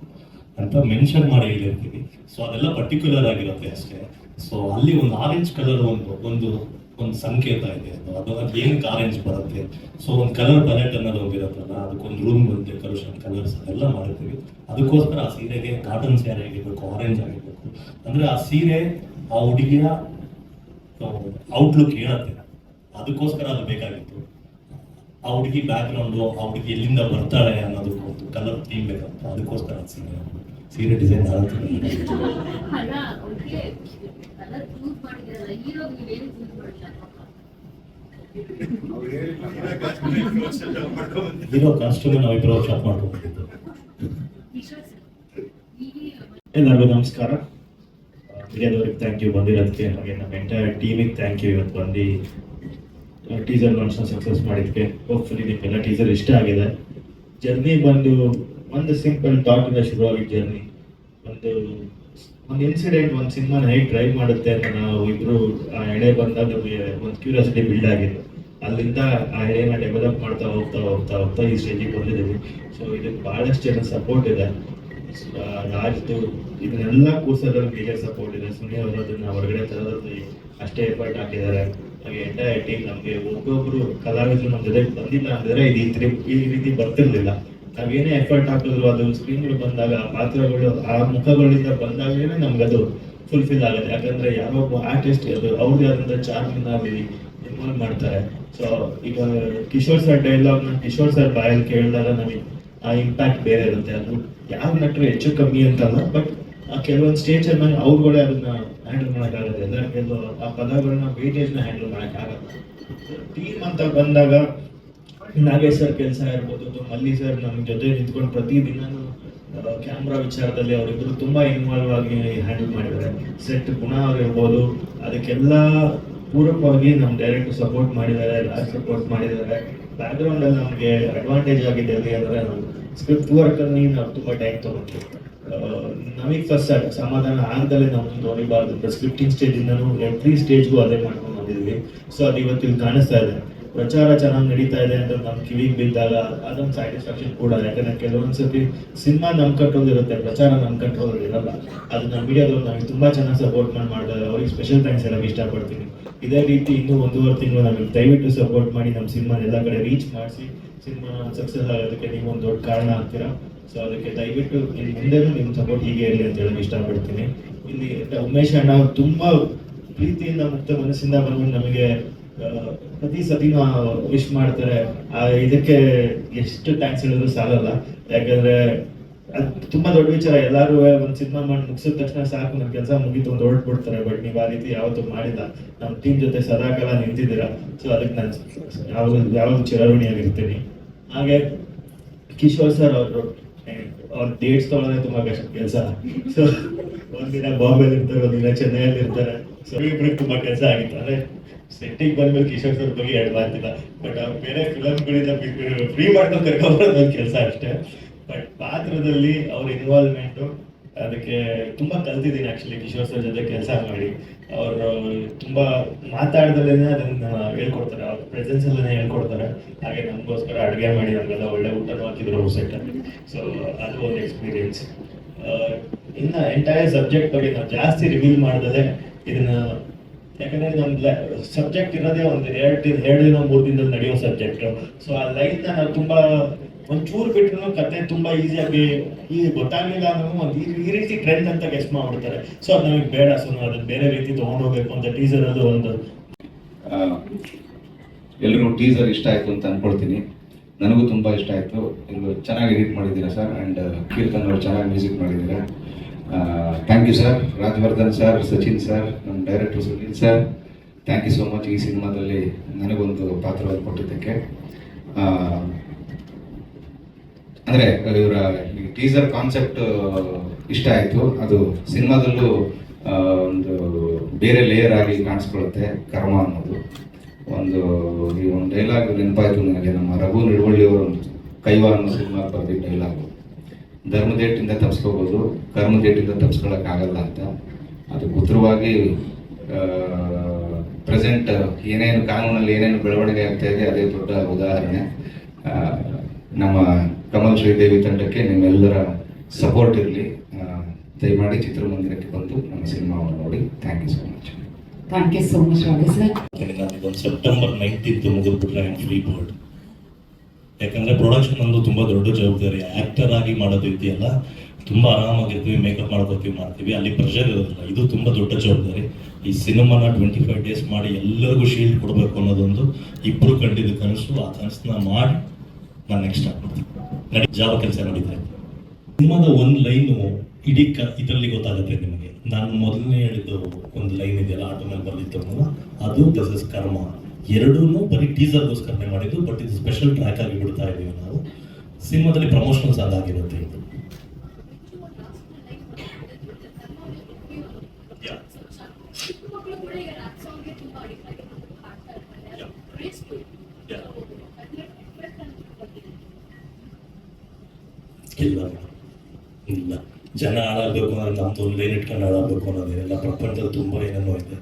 ಅಂತ ಮೆನ್ಷನ್ ಮಾಡಿ ಹೇಳಿರ್ತೀವಿ. ಸೊ ಅದೆಲ್ಲ ಪರ್ಟಿಕ್ಯುಲರ್ ಆಗಿರುತ್ತೆ ಅಷ್ಟೇ. ಸೊ ಅಲ್ಲಿ ಒಂದು ಆರೆಂಜ್ ಕಲರ್ ಒಂದು ಒಂದು ಒಂದು ಸಂಕೇತ ಇದೆ. ಅದು ಅದು ಅದು ಆರೆಂಜ್ ಬರುತ್ತೆ? ಸೊ ಒಂದು ಕಲರ್ ಪ್ಯಾಲೆಟ್ ಅನ್ನೋದು ಹೋಗಿರುತ್ತಲ್ಲ, ಅದಕ್ಕೊಂದು ರೂಮ್ ಬಂದು ಕಲರ್ಸ್ ಕಲರ್ಸ್ ಅದೆಲ್ಲ ಮಾಡಿರ್ತೀವಿ. ಅದಕ್ಕೋಸ್ಕರ ಆ ಸೀರೆಗೆ ಕಾಟನ್ ಸ್ಯಾರಿ ಆಗಿರ್ಬೇಕು ಆರೆಂಜ್ ಆಗಿರ್ಬೇಕು. ಅಂದ್ರೆ ಆ ಸೀರೆ ಆ ಹುಡುಗಿಯ ಔಟ್ಲುಕ್ ಹೇಳತ್ತೆ. ಅದಕ್ಕೋಸ್ಕರ ಅದು ಬೇಕಾಗಿತ್ತು. ಆ ಹುಡುಗಿ ಬ್ಯಾಕ್ಗ್ರೌಂಡು ಆ ಹುಡುಗಿ ಎಲ್ಲಿಂದ ಬರ್ತಾಳೆ ಅನ್ನೋದಕ್ಕೆ ಒಂದು ಕಲರ್ ಥೀಮ್ ಬೇಕಂತ ಅದಕ್ಕೋಸ್ಕರ ಅದು ಸೀರೆ ಸೀರೆ ಡಿಸೈನ್ ಆಗುತ್ತೆ ಕಲರ್ ಮಾಡಿದಿರಲ್ಲ ಇರೋ ಕಾಸ್ಟ್ಯೂಮ್ ನಾವು ಇಬ್ಬರು ಶಾಪ್ ಮಾಡ್ಕೊಂಡಿದ್ದು ಎಲ್ಲರಿಗೂ ನಮಸ್ಕಾರ. ಮೀಡಿಯಾದವ್ರಿಗೆ ಥ್ಯಾಂಕ್ ಯು ಬಂದಿರೋದಕ್ಕೆ ಹಾಗೆ ನಮ್ಮ ಎಂಟೈರ್ ಟೀಮಿಗೆ ಥ್ಯಾಂಕ್ ಯು ಇವತ್ತು ಬಂದು ಟೀಸರ್ ಲಾಂಚ್ನ ಸಕ್ಸಸ್ ಮಾಡಿದ್ದಕ್ಕೆ ಹೋಪ್ಫುಲಿ ನಿಮ್ಗೆಲ್ಲ ಟೀಸರ್ ಇಷ್ಟ ಆಗಿದೆ. ಜರ್ನಿ ಬಂದು ಒಂದು ಸಿಂಪಲ್ ಥಾಟಿಂದ ಶುರುವಾಗಿದ್ದ ಜರ್ನಿ ಒಂದು ಒಂದು ಇನ್ಸಿಡೆಂಟ್ ಒಂದು ಸಿನಿಮಾ ನೈಟ್ ಡ್ರೈವ್ ಮಾಡುತ್ತೆ ಅಂತ ನಾವು ಇಬ್ರು, ಆ ಎಡೆ ಬಂದಾಗ ಒಂದು ಕ್ಯೂರಿಯಾಸಿಟಿ ಬಿಲ್ಡ್ ಆಗಿತ್ತು. ಅಲ್ಲಿಂದ ಆ ಎಡೆನ ಡೆವಲಪ್ ಮಾಡ್ತಾ ಹೋಗ್ತಾ ಹೋಗ್ತಾ ಹೋಗ್ತಾ ಈ ಸ್ಟೇಜಿಗೆ ಬಂದಿದ್ದೀವಿ. ಸೊ ಇದಕ್ಕೆ ಭಾಳಷ್ಟು ಜನ ಸಪೋರ್ಟ್ ಇದೆ. ರಾಜ್ದು ಇದನ್ನೆಲ್ಲ ಕೂರ್ಸೋದ್ರಲ್ಲಿ ಮೇಜರ್ ಸಪೋರ್ಟ್ ಇದೆ. ಸುನಿ ಅವರು ಅದನ್ನ ಹೊರಗಡೆ ತರೋದ್ರಲ್ಲಿ ಅಷ್ಟೇ ಎಫರ್ಟ್ ಹಾಕಿದ್ದಾರೆ. ಹಾಗೆ ಎಂಟೈರ್ ಟೀಮ್ ನಮಗೆ ಒಬ್ಬೊಬ್ರು ಕಲಾವಿದರು ನಮ್ಮ ಜೊತೆ ಬಂದಿಲ್ಲ ಅಂದರೆ ಇದು ಈ ರೀತಿ ಬರ್ತಿರ್ಲಿಲ್ಲ. ನಾವೇನೇ ಎಫರ್ಟ್ ಹಾಕಿದ್ರು ಅದು ಸ್ಕ್ರೀನ್ಗಳು ಬಂದಾಗ ಪಾತ್ರಗಳು, ಆ ಮುಖಗಳಿಂದ ಬಂದಾಗಲೇ ನಮ್ಗದು ಫುಲ್ಫಿಲ್ ಆಗುತ್ತೆ. ಯಾಕಂದ್ರೆ ಯಾರೋ ಒಬ್ಬ ಆರ್ಟಿಸ್ಟ್ ಅದು ಅವ್ರದ್ದೇ ಆದಂಥ ಚಾರ್ಮಿನ ಅಲ್ಲಿ ಇನ್ವಾಲ್ವ್ ಮಾಡ್ತಾರೆ. ಸೊ ಈಗ ಕಿಶೋರ್ ಸರ್ ಡೈಲಾಗ್ನ ಕಿಶೋರ್ ಸರ್ ಬಾಯಲ್ಲಿ ಕೇಳಿದಾಗ ನಮಗೆ ಆ ಇಂಪ್ಯಾಕ್ಟ್ ಬೇರೆ ಇರುತ್ತೆ. ಅದು ಯಾವ ನಟರು ಹೆಚ್ಚು ಕಮ್ಮಿ ಅಂತಲ್ಲ ಬಟ್ ಆ ಕೆಲವೊಂದು ಸ್ಟೇಜ್ ಅಲ್ಲಿ ಅವ್ರುಗಳೇ ಅದನ್ನ ಹ್ಯಾಂಡಲ್ ಮಾಡೋಕ್ಕಾಗುತ್ತೆ. ಕೆಲವು ಆ ಪದಗಳನ್ನ ವೇಟೇಜ್ನ ಹ್ಯಾಂಡಲ್ ಮಾಡೋಕ್ಕಾಗಲ್ಲ. ಟೀಮ್ ಅಂತ ಬಂದಾಗ ನಾಗೇಶ್ ಸರ್ ಕೆಲಸ ಇರ್ಬೋದು ಮಲ್ಲಿ ಸರ್ ನಮ್ಮ ಜೊತೆ ನಿಂತ್ಕೊಂಡು ಪ್ರತಿದಿನ ಕ್ಯಾಮ್ರಾ ವಿಚಾರದಲ್ಲಿ ಅವರಿಬ್ಬರು ತುಂಬಾ ಇನ್ವಾಲ್ವ್ ಆಗಿ ಹ್ಯಾಂಡಲ್ ಮಾಡಿದ್ದಾರೆ. ಸೆಟ್ ಗುಣ ಅವ್ರಿರ್ಬೋದು ಅದಕ್ಕೆಲ್ಲ ಪೂರಕವಾಗಿ ನಮ್ಮ ಡೈರೆಕ್ಟ್ ಸಪೋರ್ಟ್ ಮಾಡಿದ್ದಾರೆ ಲಾಸ್ಟ್ ಸಪೋರ್ಟ್ ಮಾಡಿದ್ದಾರೆ. ಬ್ಯಾಕ್ಗ್ರೌಂಡಲ್ಲಿ ನಮಗೆ ಅಡ್ವಾಂಟೇಜ್ ಆಗಿದೆ ಅಲ್ಲಿ ಅಂದ್ರೆ ನಾವು ಸ್ಕ್ರಿಪ್ಟ್ ವರ್ಕ್ ಅಲ್ಲಿ ನಾವು ತುಂಬ ಟೈಮ್ ತಗೊಂಡ್ವಿ ನಮಗೆ ಫಸ್ಟ್ ಸಮಾಧಾನ ಆಗದಲ್ಲೇ ನಾವು ನೋಡಿಬಾರ್ದು ಸ್ಕ್ರಿಪ್ಟಿಂಗ್ ಸ್ಟೇಜ್ ಇಂದನೂ ಎವ್ರಿ ಸ್ಟೇಜ್ಗೂ ಅದೇ ಮಾಡ್ಕೊಂಡು ಬಂದಿದ್ವಿ ಸೊ ಅದು ಇವತ್ತು ಇಲ್ಲಿ ಕಾಣಿಸ್ತಾ ಇದೆ. ಪ್ರಚಾರ ಚೆನ್ನಾಗಿ ನಡೀತಾ ಇದೆ ಅಂತ ನಮ್ಮ ಕಿವಿಗೆ ಬಿದ್ದಾಗ ಅದೊಂದು ಸ್ಯಾಟಿಸ್ಫ್ಯಾಕ್ಷನ್ ಕೂಡ ಯಾಕಂದ್ರೆ ಕೆಲವೊಂದ್ಸತಿ ಸಿನಿಮಾ ನಮ್ ಕಂಟ್ರೋಲ್ ಇರುತ್ತೆ, ಪ್ರಚಾರ ನಮ್ ಕಂಟ್ರೋಲ್ ಇರಲ್ಲ. ಅದನ್ನ ಮೀಡಿಯಾದವ್ರು ನಮಗೆ ತುಂಬಾ ಚೆನ್ನಾಗಿ ಸಪೋರ್ಟ್ ಮಾಡಿ ಮಾಡಿದ್ದಾರೆ ಅವ್ರಿಗೆ ಸ್ಪೆಷಲ್ ಥ್ಯಾಂಕ್ಸ್ ಎಲ್ಲ ಇಷ್ಟಪಡ್ತೀನಿ ಇದೇ ರೀತಿ ಇನ್ನೂ ಒಂದೂವರೆ ತಿಂಗಳು ನಮಗೆ ದಯವಿಟ್ಟು ಸಪೋರ್ಟ್ ಮಾಡಿ ನಮ್ಮ ಸಿನಿಮಾ ಎಲ್ಲ ಕಡೆ ರೀಚ್ ಮಾಡಿಸಿ, ಸಿನಿಮಾ ಸಕ್ಸಸ್ ಆಗೋದಕ್ಕೆ ನೀವು ಒಂದು ದೊಡ್ಡ ಕಾರಣ ಆಗ್ತೀರಾ? ಸೊ ಅದಕ್ಕೆ ದಯವಿಟ್ಟು ಇಲ್ಲಿ ನಿಮ್ಮ ಸಪೋರ್ಟ್ ಹೀಗೆ ಇರಲಿ ಅಂತ ಹೇಳಿ ಇಷ್ಟಪಡ್ತೀನಿ ಇಲ್ಲಿ ಉಮೇಶ್ ಅಣ್ಣ ತುಂಬಾ ಪ್ರೀತಿಯಿಂದ ಮುಕ್ತ ಮನಸ್ಸಿಂದ ಬಂದು ನಮಗೆ ಪ್ರತಿ ಸತಿನೂ ವಿಶ್ ಮಾಡ್ತಾರೆ. ಇದಕ್ಕೆ ಎಷ್ಟು ಥ್ಯಾಂಕ್ಸ್ ಹೇಳಿದ್ರು ಸಾಲಲ್ಲ. ಯಾಕಂದ್ರೆ ಅದ್ ತುಂಬಾ ದೊಡ್ಡ ವಿಚಾರ. ಎಲ್ಲಾರು ಒಂದ್ ಸಿನಿಮಾ ಮಾಡಿ ಮುಗಿಸಿದ ತಕ್ಷಣ ಸಾಕು ನನ್ನ ಕೆಲಸ ಮುಗಿತು ಒಂದು ಹೊರಟ್ಬಿಡ್ತಾರೆ. ಬಟ್ ನೀವು ಆ ರೀತಿ ಯಾವತ್ತೂ ಮಾಡಿಲ್ಲ. ನಮ್ಮ ಟೀಮ್ ಜೊತೆ ಸದಾಕಾಲ ನಿಂತಿದ್ದೀರಾ. ಸೊ ಅದಕ್ಕೆ ನಾನು ಯಾವಾಗ ಯಾವಾಗ ಚಿರಋಣಿಯಾಗಿರ್ತೀನಿ. ಹಾಗೆ, ಕಿಶೋರ್ ಸರ್ ಅವರು, ಅವ್ರ ಡೇಟ್ಸ್ ತೊಗೊಳೋದೇ ತುಂಬಾ ಕಷ್ಟ ಕೆಲಸ. ಸೊ ಒಂದಿನ ಬಾಂಬೆಲಿ ಇರ್ತಾರೆ ಒಂದಿನ ಚೆನ್ನೈಯಲ್ಲಿ ಇರ್ತಾರೆ ಸೊ ಇಬ್ಬರಿಗೆ ತುಂಬಾ ಕೆಲಸ ಆಗಿತ್ತು. ಅಂದ್ರೆ ಸೆಟ್ಟಿಗೆ ಬಂದ್ಮೇಲೆ ಕಿಶೋರ್ ಸರ್ ಬಗ್ಗೆ ಎರಡು ಮಾತಿಲ್ಲ ಬಟ್ ಅವ್ರು ಬೇರೆ ಫಿಲಮ್ಗಳಿಂದ ಫ್ರೀ ಮಾಡ್ಕೊಂಡು ಕರ್ಕೊಂಡ್ಬರೋದು ಒಂದು ಕೆಲಸ ಅಷ್ಟೇ. ಬಟ್ ಪಾತ್ರದಲ್ಲಿ ಅವ್ರ ಇನ್ವಾಲ್ವ್ಮೆಂಟು ಅದಕ್ಕೆ ತುಂಬಾ ಕಲ್ತಿದ್ದೀನಿ ಆಕ್ಚುಲಿ ಕಿಶೋರ್ ಸರ್ ಜೊತೆ ಕೆಲಸ ಮಾಡಿ. ಅವರು ತುಂಬಾ ಮಾತಾಡ್ದಲೇನೆ ಅದನ್ನ ಹೇಳ್ಕೊಡ್ತಾರೆ. ಅವ್ರ ಪ್ರೆಸೆನ್ಸ್ ಅಲ್ಲೇ ಹೇಳ್ಕೊಡ್ತಾರೆ. ಹಾಗೆ ನಮಗೋಸ್ಕರ ಅಡುಗೆ ಮಾಡಿ ನಮಗೆಲ್ಲ ಒಳ್ಳೆ ಊಟ ಹಾಕಿದ್ರು ಸೆಟ್ ಅಲ್ಲಿ. ಸೊ ಅದು ಒಂದು ಎಕ್ಸ್ಪೀರಿಯನ್ಸ್ ಇನ್ನ ಎಂಟೈರ್ ಸಬ್ಜೆಕ್ಟ್ ಬಗ್ಗೆ ನಾವು ಜಾಸ್ತಿ ರಿವೀಲ್ ಮಾಡ್ದಲೆ ಇದನ್ನ ಯಾಕಂದ್ರೆ ನಮ್ದು ಸಬ್ಜೆಕ್ಟ್ ಇರೋದೇ ಒಂದು ಎರಡು ದಿನ ಎರಡು ದಿನ ಮೂರು ದಿನದಲ್ಲಿ ನಡೆಯೋ ಸಬ್ಜೆಕ್ಟ್ ಸೊ ಆ ಲೈನ್ ನಾವು ತುಂಬಾ ಒಂಚೂರು ಬಿಟ್ರು ಕತೆ ತುಂಬಾ ಈಸಿಯಾಗಿ ಈ ಗೊತ್ತಾಗ್ಲಿಲ್ಲ ಅನ್ನೋ ಒಂದು ಈ- ರೀತಿ ಟ್ರೆಂಡ್ ಅಂತ ಗೆಸ್ಟ್ ಮಾಡ್ಬಿಡ್ತಾರೆ. ಸೊ ಅದು ನಮಗೆ ಬೇಡ ಸೊ ನಾವು ಅದನ್ನ ಬೇರೆ ರೀತಿ ತಗೊಂಡೋಗ್ಬೇಕು ಅಂತ ಟೀಸರ್ ಅದು ಒಂದು. ಎಲ್ರಿಗೂ ಟೀಸರ್ ಇಷ್ಟ ಆಯಿತು ಅಂತ ಅನ್ಕೊಳ್ತೀನಿ. ನನಗೂ ತುಂಬ ಇಷ್ಟ ಆಯಿತು. ಎಲ್ಲರೂ ಚೆನ್ನಾಗಿ ಎಡಿಟ್ ಮಾಡಿದ್ದೀರಾ ಸರ್ ಆ್ಯಂಡ್ ಕೀರ್ತನ್ ಅವರು ಚೆನ್ನಾಗಿ ಮ್ಯೂಸಿಕ್ ಮಾಡಿದ್ದೀರಾ? Thank you sir Rajavardhan sir Sachin sir ನಮ್ಮ director Sunil sir thank you so much ಈ ಸಿನಿಮಾದಲ್ಲಿ ನನಗೊಂದು ಪಾತ್ರವನ್ನು ಕೊಟ್ಟಿದ್ದಕ್ಕೆ. ಅಂದರೆ ಇವರ ಟೀಸರ್ ಕಾನ್ಸೆಪ್ಟ್ ಇಷ್ಟ ಆಯಿತು. ಅದು ಸಿನಿಮಾದಲ್ಲೂ ಒಂದು ಬೇರೆ ಲೇಯರ್ ಆಗಿ ಕಾಣಿಸ್ಕೊಳ್ಳುತ್ತೆ ಕರ್ಮ ಅನ್ನೋದು. ಒಂದು ಈ ಒಂದು ಡೈಲಾಗ್ ನೆನಪಾಯಿತು ನನಗೆ. ನಮ್ಮ ರಘು ನಿಡುವಳ್ಳಿಯವರು ಒಂದು ಕೈವ ಅನ್ನೋ ಸಿನಿಮಾ ಬರೆದಿದ್ದ ಡೈಲಾಗು ಧರ್ಮದೇಟಿಂದ ತಪ್ಸ್ಕೋಬೋದು ಕರ್ಮದೇಟಿಂದ ತಪ್ಸ್ಕೊಳಕ್ಕಾಗಲ್ಲ ಅಂತ. ಅದು ಉತ್ತರವಾಗಿ ಪ್ರೆಸೆಂಟ್ ಏನೇನು ಕಾನೂನಲ್ಲಿ ಏನೇನು ಬೆಳವಣಿಗೆ ಆಗ್ತಾ ಇದೆ ಅದೇ ದೊಡ್ಡ ಉದಾಹರಣೆ. ನಮ್ಮ ಕಮಲ್ ಶ್ರೀದೇವಿ ತಂಡಕ್ಕೆ ನಿಮ್ಮೆಲ್ಲರ ಸಪೋರ್ಟ್ ಇರಲಿ. ದಯಮಾಡಿ ಚಿತ್ರಮಂದಿರಕ್ಕೆ ಬಂದು ನಮ್ಮ ಸಿನಿಮಾವನ್ನು ನೋಡಿ. Thank you so much thank you so much sir September nineteenth ಮುಗಿದ್ಬಿಟ್ರೆ free board ಯಾಕಂದ್ರೆ ಪ್ರೊಡಕ್ಷನ್ ಒಂದು ತುಂಬಾ ದೊಡ್ಡ ಜವಾಬ್ದಾರಿ. ಆಕ್ಟರ್ ಆಗಿ ಮಾಡೋದು ಇದೆಯಲ್ಲ ತುಂಬಾ ಆರಾಮಾಗಿರ್ತೀವಿ ಮೇಕಪ್ ಮಾಡ್ಕೋತೀವಿ ಮಾಡ್ತೀವಿ ಅಲ್ಲಿ ಪ್ರೆಷರ್ ಇರೋದಿಲ್ಲ. ಇದು ತುಂಬಾ ದೊಡ್ಡ ಜವಾಬ್ದಾರಿ. ಈ ಸಿನಿಮಾನ ಟ್ವೆಂಟಿ ಫೈವ್ ಡೇಸ್ ಮಾಡಿ ಎಲ್ಲರಿಗೂ ಶೀಲ್ಡ್ ಕೊಡಬೇಕು ಅನ್ನೋದೊಂದು ಇಬ್ರು ಕಂಡಿದ್ದ ಕನಸು. ಆ ಕನಸನ್ನ ಮಾಡಿ ನಾನು ನೆಕ್ಸ್ಟ್ ಸ್ಟಾರ್ಟ್ ಮಾಡ್ತೀನಿ. ಕೆಲಸ ನಡೀತಾ ಸಿನಿಮಾದ ಒಂದು ಲೈನು ಇಡೀ ಕ ಇದರಲ್ಲಿ ಗೊತ್ತಾಗುತ್ತೆ ನಿಮಗೆ. ನಾನು ಮೊದಲನೇ ಹೇಳಿದ್ದು ಒಂದು ಲೈನ್ ಇದೆಯಲ್ಲ ಆಟೋ ಮೇಲೆ ಅನ್ನೋದು, ಅದು ದಸ್ ಇಸ್ ಕರ್ಮ. ಎರಡೂ ಬರೀ ಟೀಸರ್ಗೋಸ್ಕರನೇ ಮಾಡಿದ್ದು, ಬಟ್ ಇದು ಸ್ಪೆಷಲ್ ಟ್ರ್ಯಾಕ್ ಆಗಿ ಬಿಡ್ತಾ ಇದ್ದೀವಿ ನಾವು. ಸಿನಿಮಾದಲ್ಲಿ ಪ್ರಮೋಷನಲ್ ಸಾಂಗ್ ಆಗಿರುತ್ತೆ ಇದು. ಇಲ್ಲ. ಇಲ್ಲ. ಜನ ಹಾಳಾಗಬೇಕು ಅಂದ್ರೆ ನಮ್ದು ಒಂದು ಲೈನ್ ಇಟ್ಕೊಂಡು ಹಾಳಾಗಬೇಕು ಅನ್ನೋದೇನಿಲ್ಲ ಪ್ರಪಂಚದಲ್ಲಿ ತುಂಬ ಏನೇನೋ ಇದೆ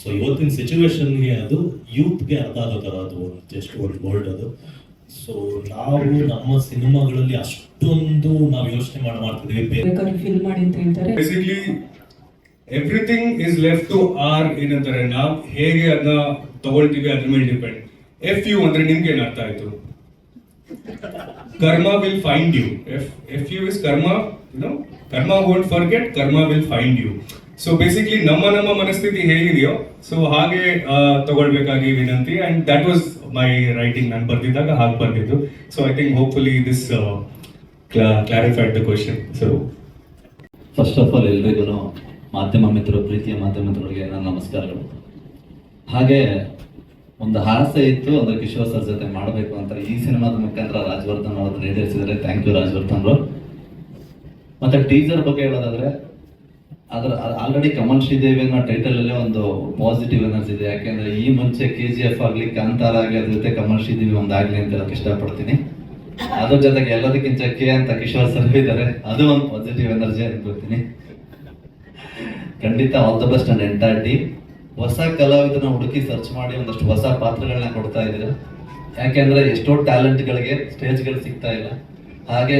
ಸೊ ಇವತ್ತಿನ ಸಿಚುವೇಶನ್ಗೆ ಅದು ಯೂತ್ಗೆ ಅರ್ಥ ಆಗೋ ಥರ ಅದು ಜಸ್ಟ್ ಒಂದು ವರ್ಲ್ಡ್ ಅದು. ಸೊ ನಾವು ನಮ್ಮ ಸಿನಿಮಾಗಳಲ್ಲಿ ಅಷ್ಟೊಂದು ನಾವು ಯೋಚನೆ ಮಾಡಿ ಮಾಡ್ತಿದ್ದೀವಿ. ಬೇಕಾದ್ರೆ ಫಿಲ್ ಮಾಡಿ ಅಂತ ಹೇಳ್ತಾರೆ. Basically everything is left to our ಏನಂತಾರೆ? ನಾವು ಹೇಗೆ ಅದನ್ನ ತಗೊಳ್ತೀವಿ ಅದ್ರ ಮೇಲೆ ಡಿಪೆಂಡ್ ಎಫ್ ಯು ಅಂದ್ರೆ ನಿಮ್ಗೆ ಏನ್ ಅರ್ಥ ಆಯ್ತು? Karma will find you F F you is karma no karma won't forget karma will find you so basically ನಮ್ಮ ನಮ್ಮ ಮನಸ್ಥಿತಿ ಹೇಗಿದೆಯೋ ಸೊ ಹಾಗೆ ತಗೊಳ್ಬೇಕಾಗಿ ವಿನಂತಿ. And that was my writing ನಾನು ಬರ್ದಿದ್ದಾಗ ಹಾಗೆ ಬರ್ದಿದ್ದು. So I think hopefully this clarified the question so first of all ಎಲ್ರಿಗೂ ಮಾಧ್ಯಮ ಮಿತ್ರರು ಪ್ರೀತಿಯ ಮಾಧ್ಯಮ ಮಿತ್ರರಿಗೆ ನನ್ನ ನಮಸ್ಕಾರಗಳು. ಹಾಗೆ ಒಂದು ಆಸೆ ಇತ್ತು, ಅಂದರೆ ಕಿಶೋರ್ ಸರ್ ಜೊತೆ ಮಾಡಬೇಕು ಅಂತ. ಈ ಸಿನಿಮಾದ ಮುಖಾಂತರ ರಾಜವರ್ಧನ್ ಅವರು ನಿರ್ಧರಿಸಿದರೆ ಥ್ಯಾಂಕ್ ಯು ರಾಜವರ್ಧನ್ ಅವರು. ಮತ್ತು ಟೀಸರ್ ಬಗ್ಗೆ ಹೇಳೋದಾದ್ರೆ ಅದ್ರ ಆಲ್ರೆಡಿ ಕಮಲ್ ಶ್ರೀದೇವಿ ಅನ್ನೋ ಟೈಟಲ್ ಅಲ್ಲೇ ಒಂದು ಪಾಸಿಟಿವ್ ಎನರ್ಜಿ ಇದೆ. ಯಾಕೆಂದ್ರೆ ಈ ಮುಂಚೆ ಕೆ ಜಿ ಎಫ್ ಆಗ್ಲಿ ಕಾಂತಾರ ಆಗ್ಲಿ ಅದ್ರ ಜೊತೆ ಕಮಲ್ ಶ್ರೀದೇವಿ ಒಂದಾಗ್ಲಿ ಅಂತ ಹೇಳಕ್ ಇಷ್ಟಪಡ್ತೀನಿ. ಅದ್ರ ಜೊತೆಗೆ ಎಲ್ಲದಕ್ಕಿಂತ ಕೆ ಅಂತ ಕಿಶೋರ್ ಸರ್ ಇದ್ದಾರೆ. ಅದು ಒಂದು ಪಾಸಿಟಿವ್ ಎನರ್ಜಿ ಅನ್ಕೊಳ್ತೀನಿ. ಖಂಡಿತ all the best and entire team ಹೊಸ ಕಲಾವಿದನ ಹುಡುಕಿ ಸರ್ಚ್ ಮಾಡಿ ಒಂದಷ್ಟು ಹೊಸ ಪಾತ್ರಗಳನ್ನ ಕೊಡ್ತಾ ಇದ್ದೀರಾ? ಯಾಕೆಂದ್ರೆ ಎಷ್ಟೋ ಟ್ಯಾಲೆಂಟ್ಗಳಿಗೆ ಸ್ಟೇಜ್ಗಳು ಸಿಗ್ತಾ ಇಲ್ಲ. ಹಾಗೆ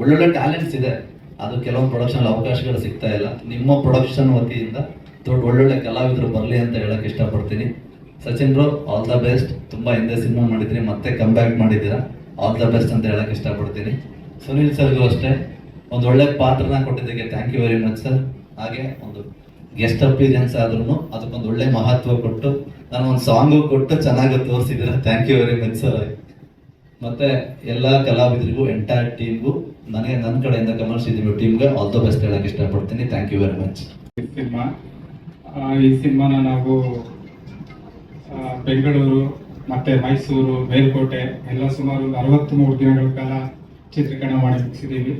ಒಳ್ಳೊಳ್ಳೆ ಟ್ಯಾಲೆಂಟ್ಸ್ ಇದೆ. ಅದು ಕೆಲವೊಂದು ಪ್ರೊಡಕ್ಷನ್ ಅವಕಾಶಗಳು ಸಿಗ್ತಾ ಇಲ್ಲ. ನಿಮ್ಮ ಪ್ರೊಡಕ್ಷನ್ ವತಿಯಿಂದ ದೊಡ್ಡ ಒಳ್ಳೊಳ್ಳೆ ಕಲಾವಿದರು ಬರಲಿ ಅಂತ ಹೇಳಕ್ಕೆ ಇಷ್ಟಪಡ್ತೀನಿ. Sachin bro all the best ತುಂಬಾ ಹಿಂದೆ ಸಿನಿಮಾ ಮಾಡಿದ್ರಿ, ಮತ್ತೆ ಕಮ್ ಬ್ಯಾಕ್ ಮಾಡಿದ್ದೀರಾ? ಆಲ್ ದ ಬೆಸ್ಟ್ ಅಂತ ಹೇಳಕ್ ಇಷ್ಟಪಡ್ತೀನಿ. ಸುನಿಲ್ ಸರ್ಗೂ ಅಷ್ಟೇ. ಒಂದು ಒಳ್ಳೆ ಪಾತ್ರನ ಕೊಟ್ಟಿದ್ದಕ್ಕೆ thank you very much sir ಹಾಗೆ ಒಂದು ಗೆಸ್ಟ್ ಅಪಿಯರೆನ್ಸ್ ಆದ್ರೂ ಅದಕ್ಕೊಂದು ಒಳ್ಳೆ ಮಹತ್ವ ಕೊಟ್ಟು ನಾನು ಒಂದು ಸಾಂಗು ಕೊಟ್ಟು ಚೆನ್ನಾಗಿ ತೋರಿಸಿದ್ದೀರಾ? Thank you very much sir ಮತ್ತೆ ಎಲ್ಲ ಕಲಾವಿದರಿಗೂ ಎಂಟೈರ್ ಟೀಮ್ಗೂ ನನಗೆ ನನ್ನ ಕಡೆಯಿಂದ ಕಮಲ್ ಶ್ರೀದೇವಿ ಟೀಮ್ಗೆ. ಆಲ್ ದ ಬೆಸ್ಟ್ ಹೇಳಕ್ಕೆ ಇಷ್ಟಪಡ್ತೀನಿ. Thank you very much cinema ಈ ಸಿನಿಮಾನ ನಾವು ಬೆಂಗಳೂರು ಮತ್ತೆ ಮೈಸೂರು, ಮೇಲ್ಕೋಟೆ ಎಲ್ಲ ಸುಮಾರು ಒಂದು ಅರವತ್ತ್ಮೂರು ದಿನಗಳ ಕಾಲ ಚಿತ್ರೀಕರಣ ಮಾಡಿ ಮುಗಿಸಿದ್ದೀವಿ.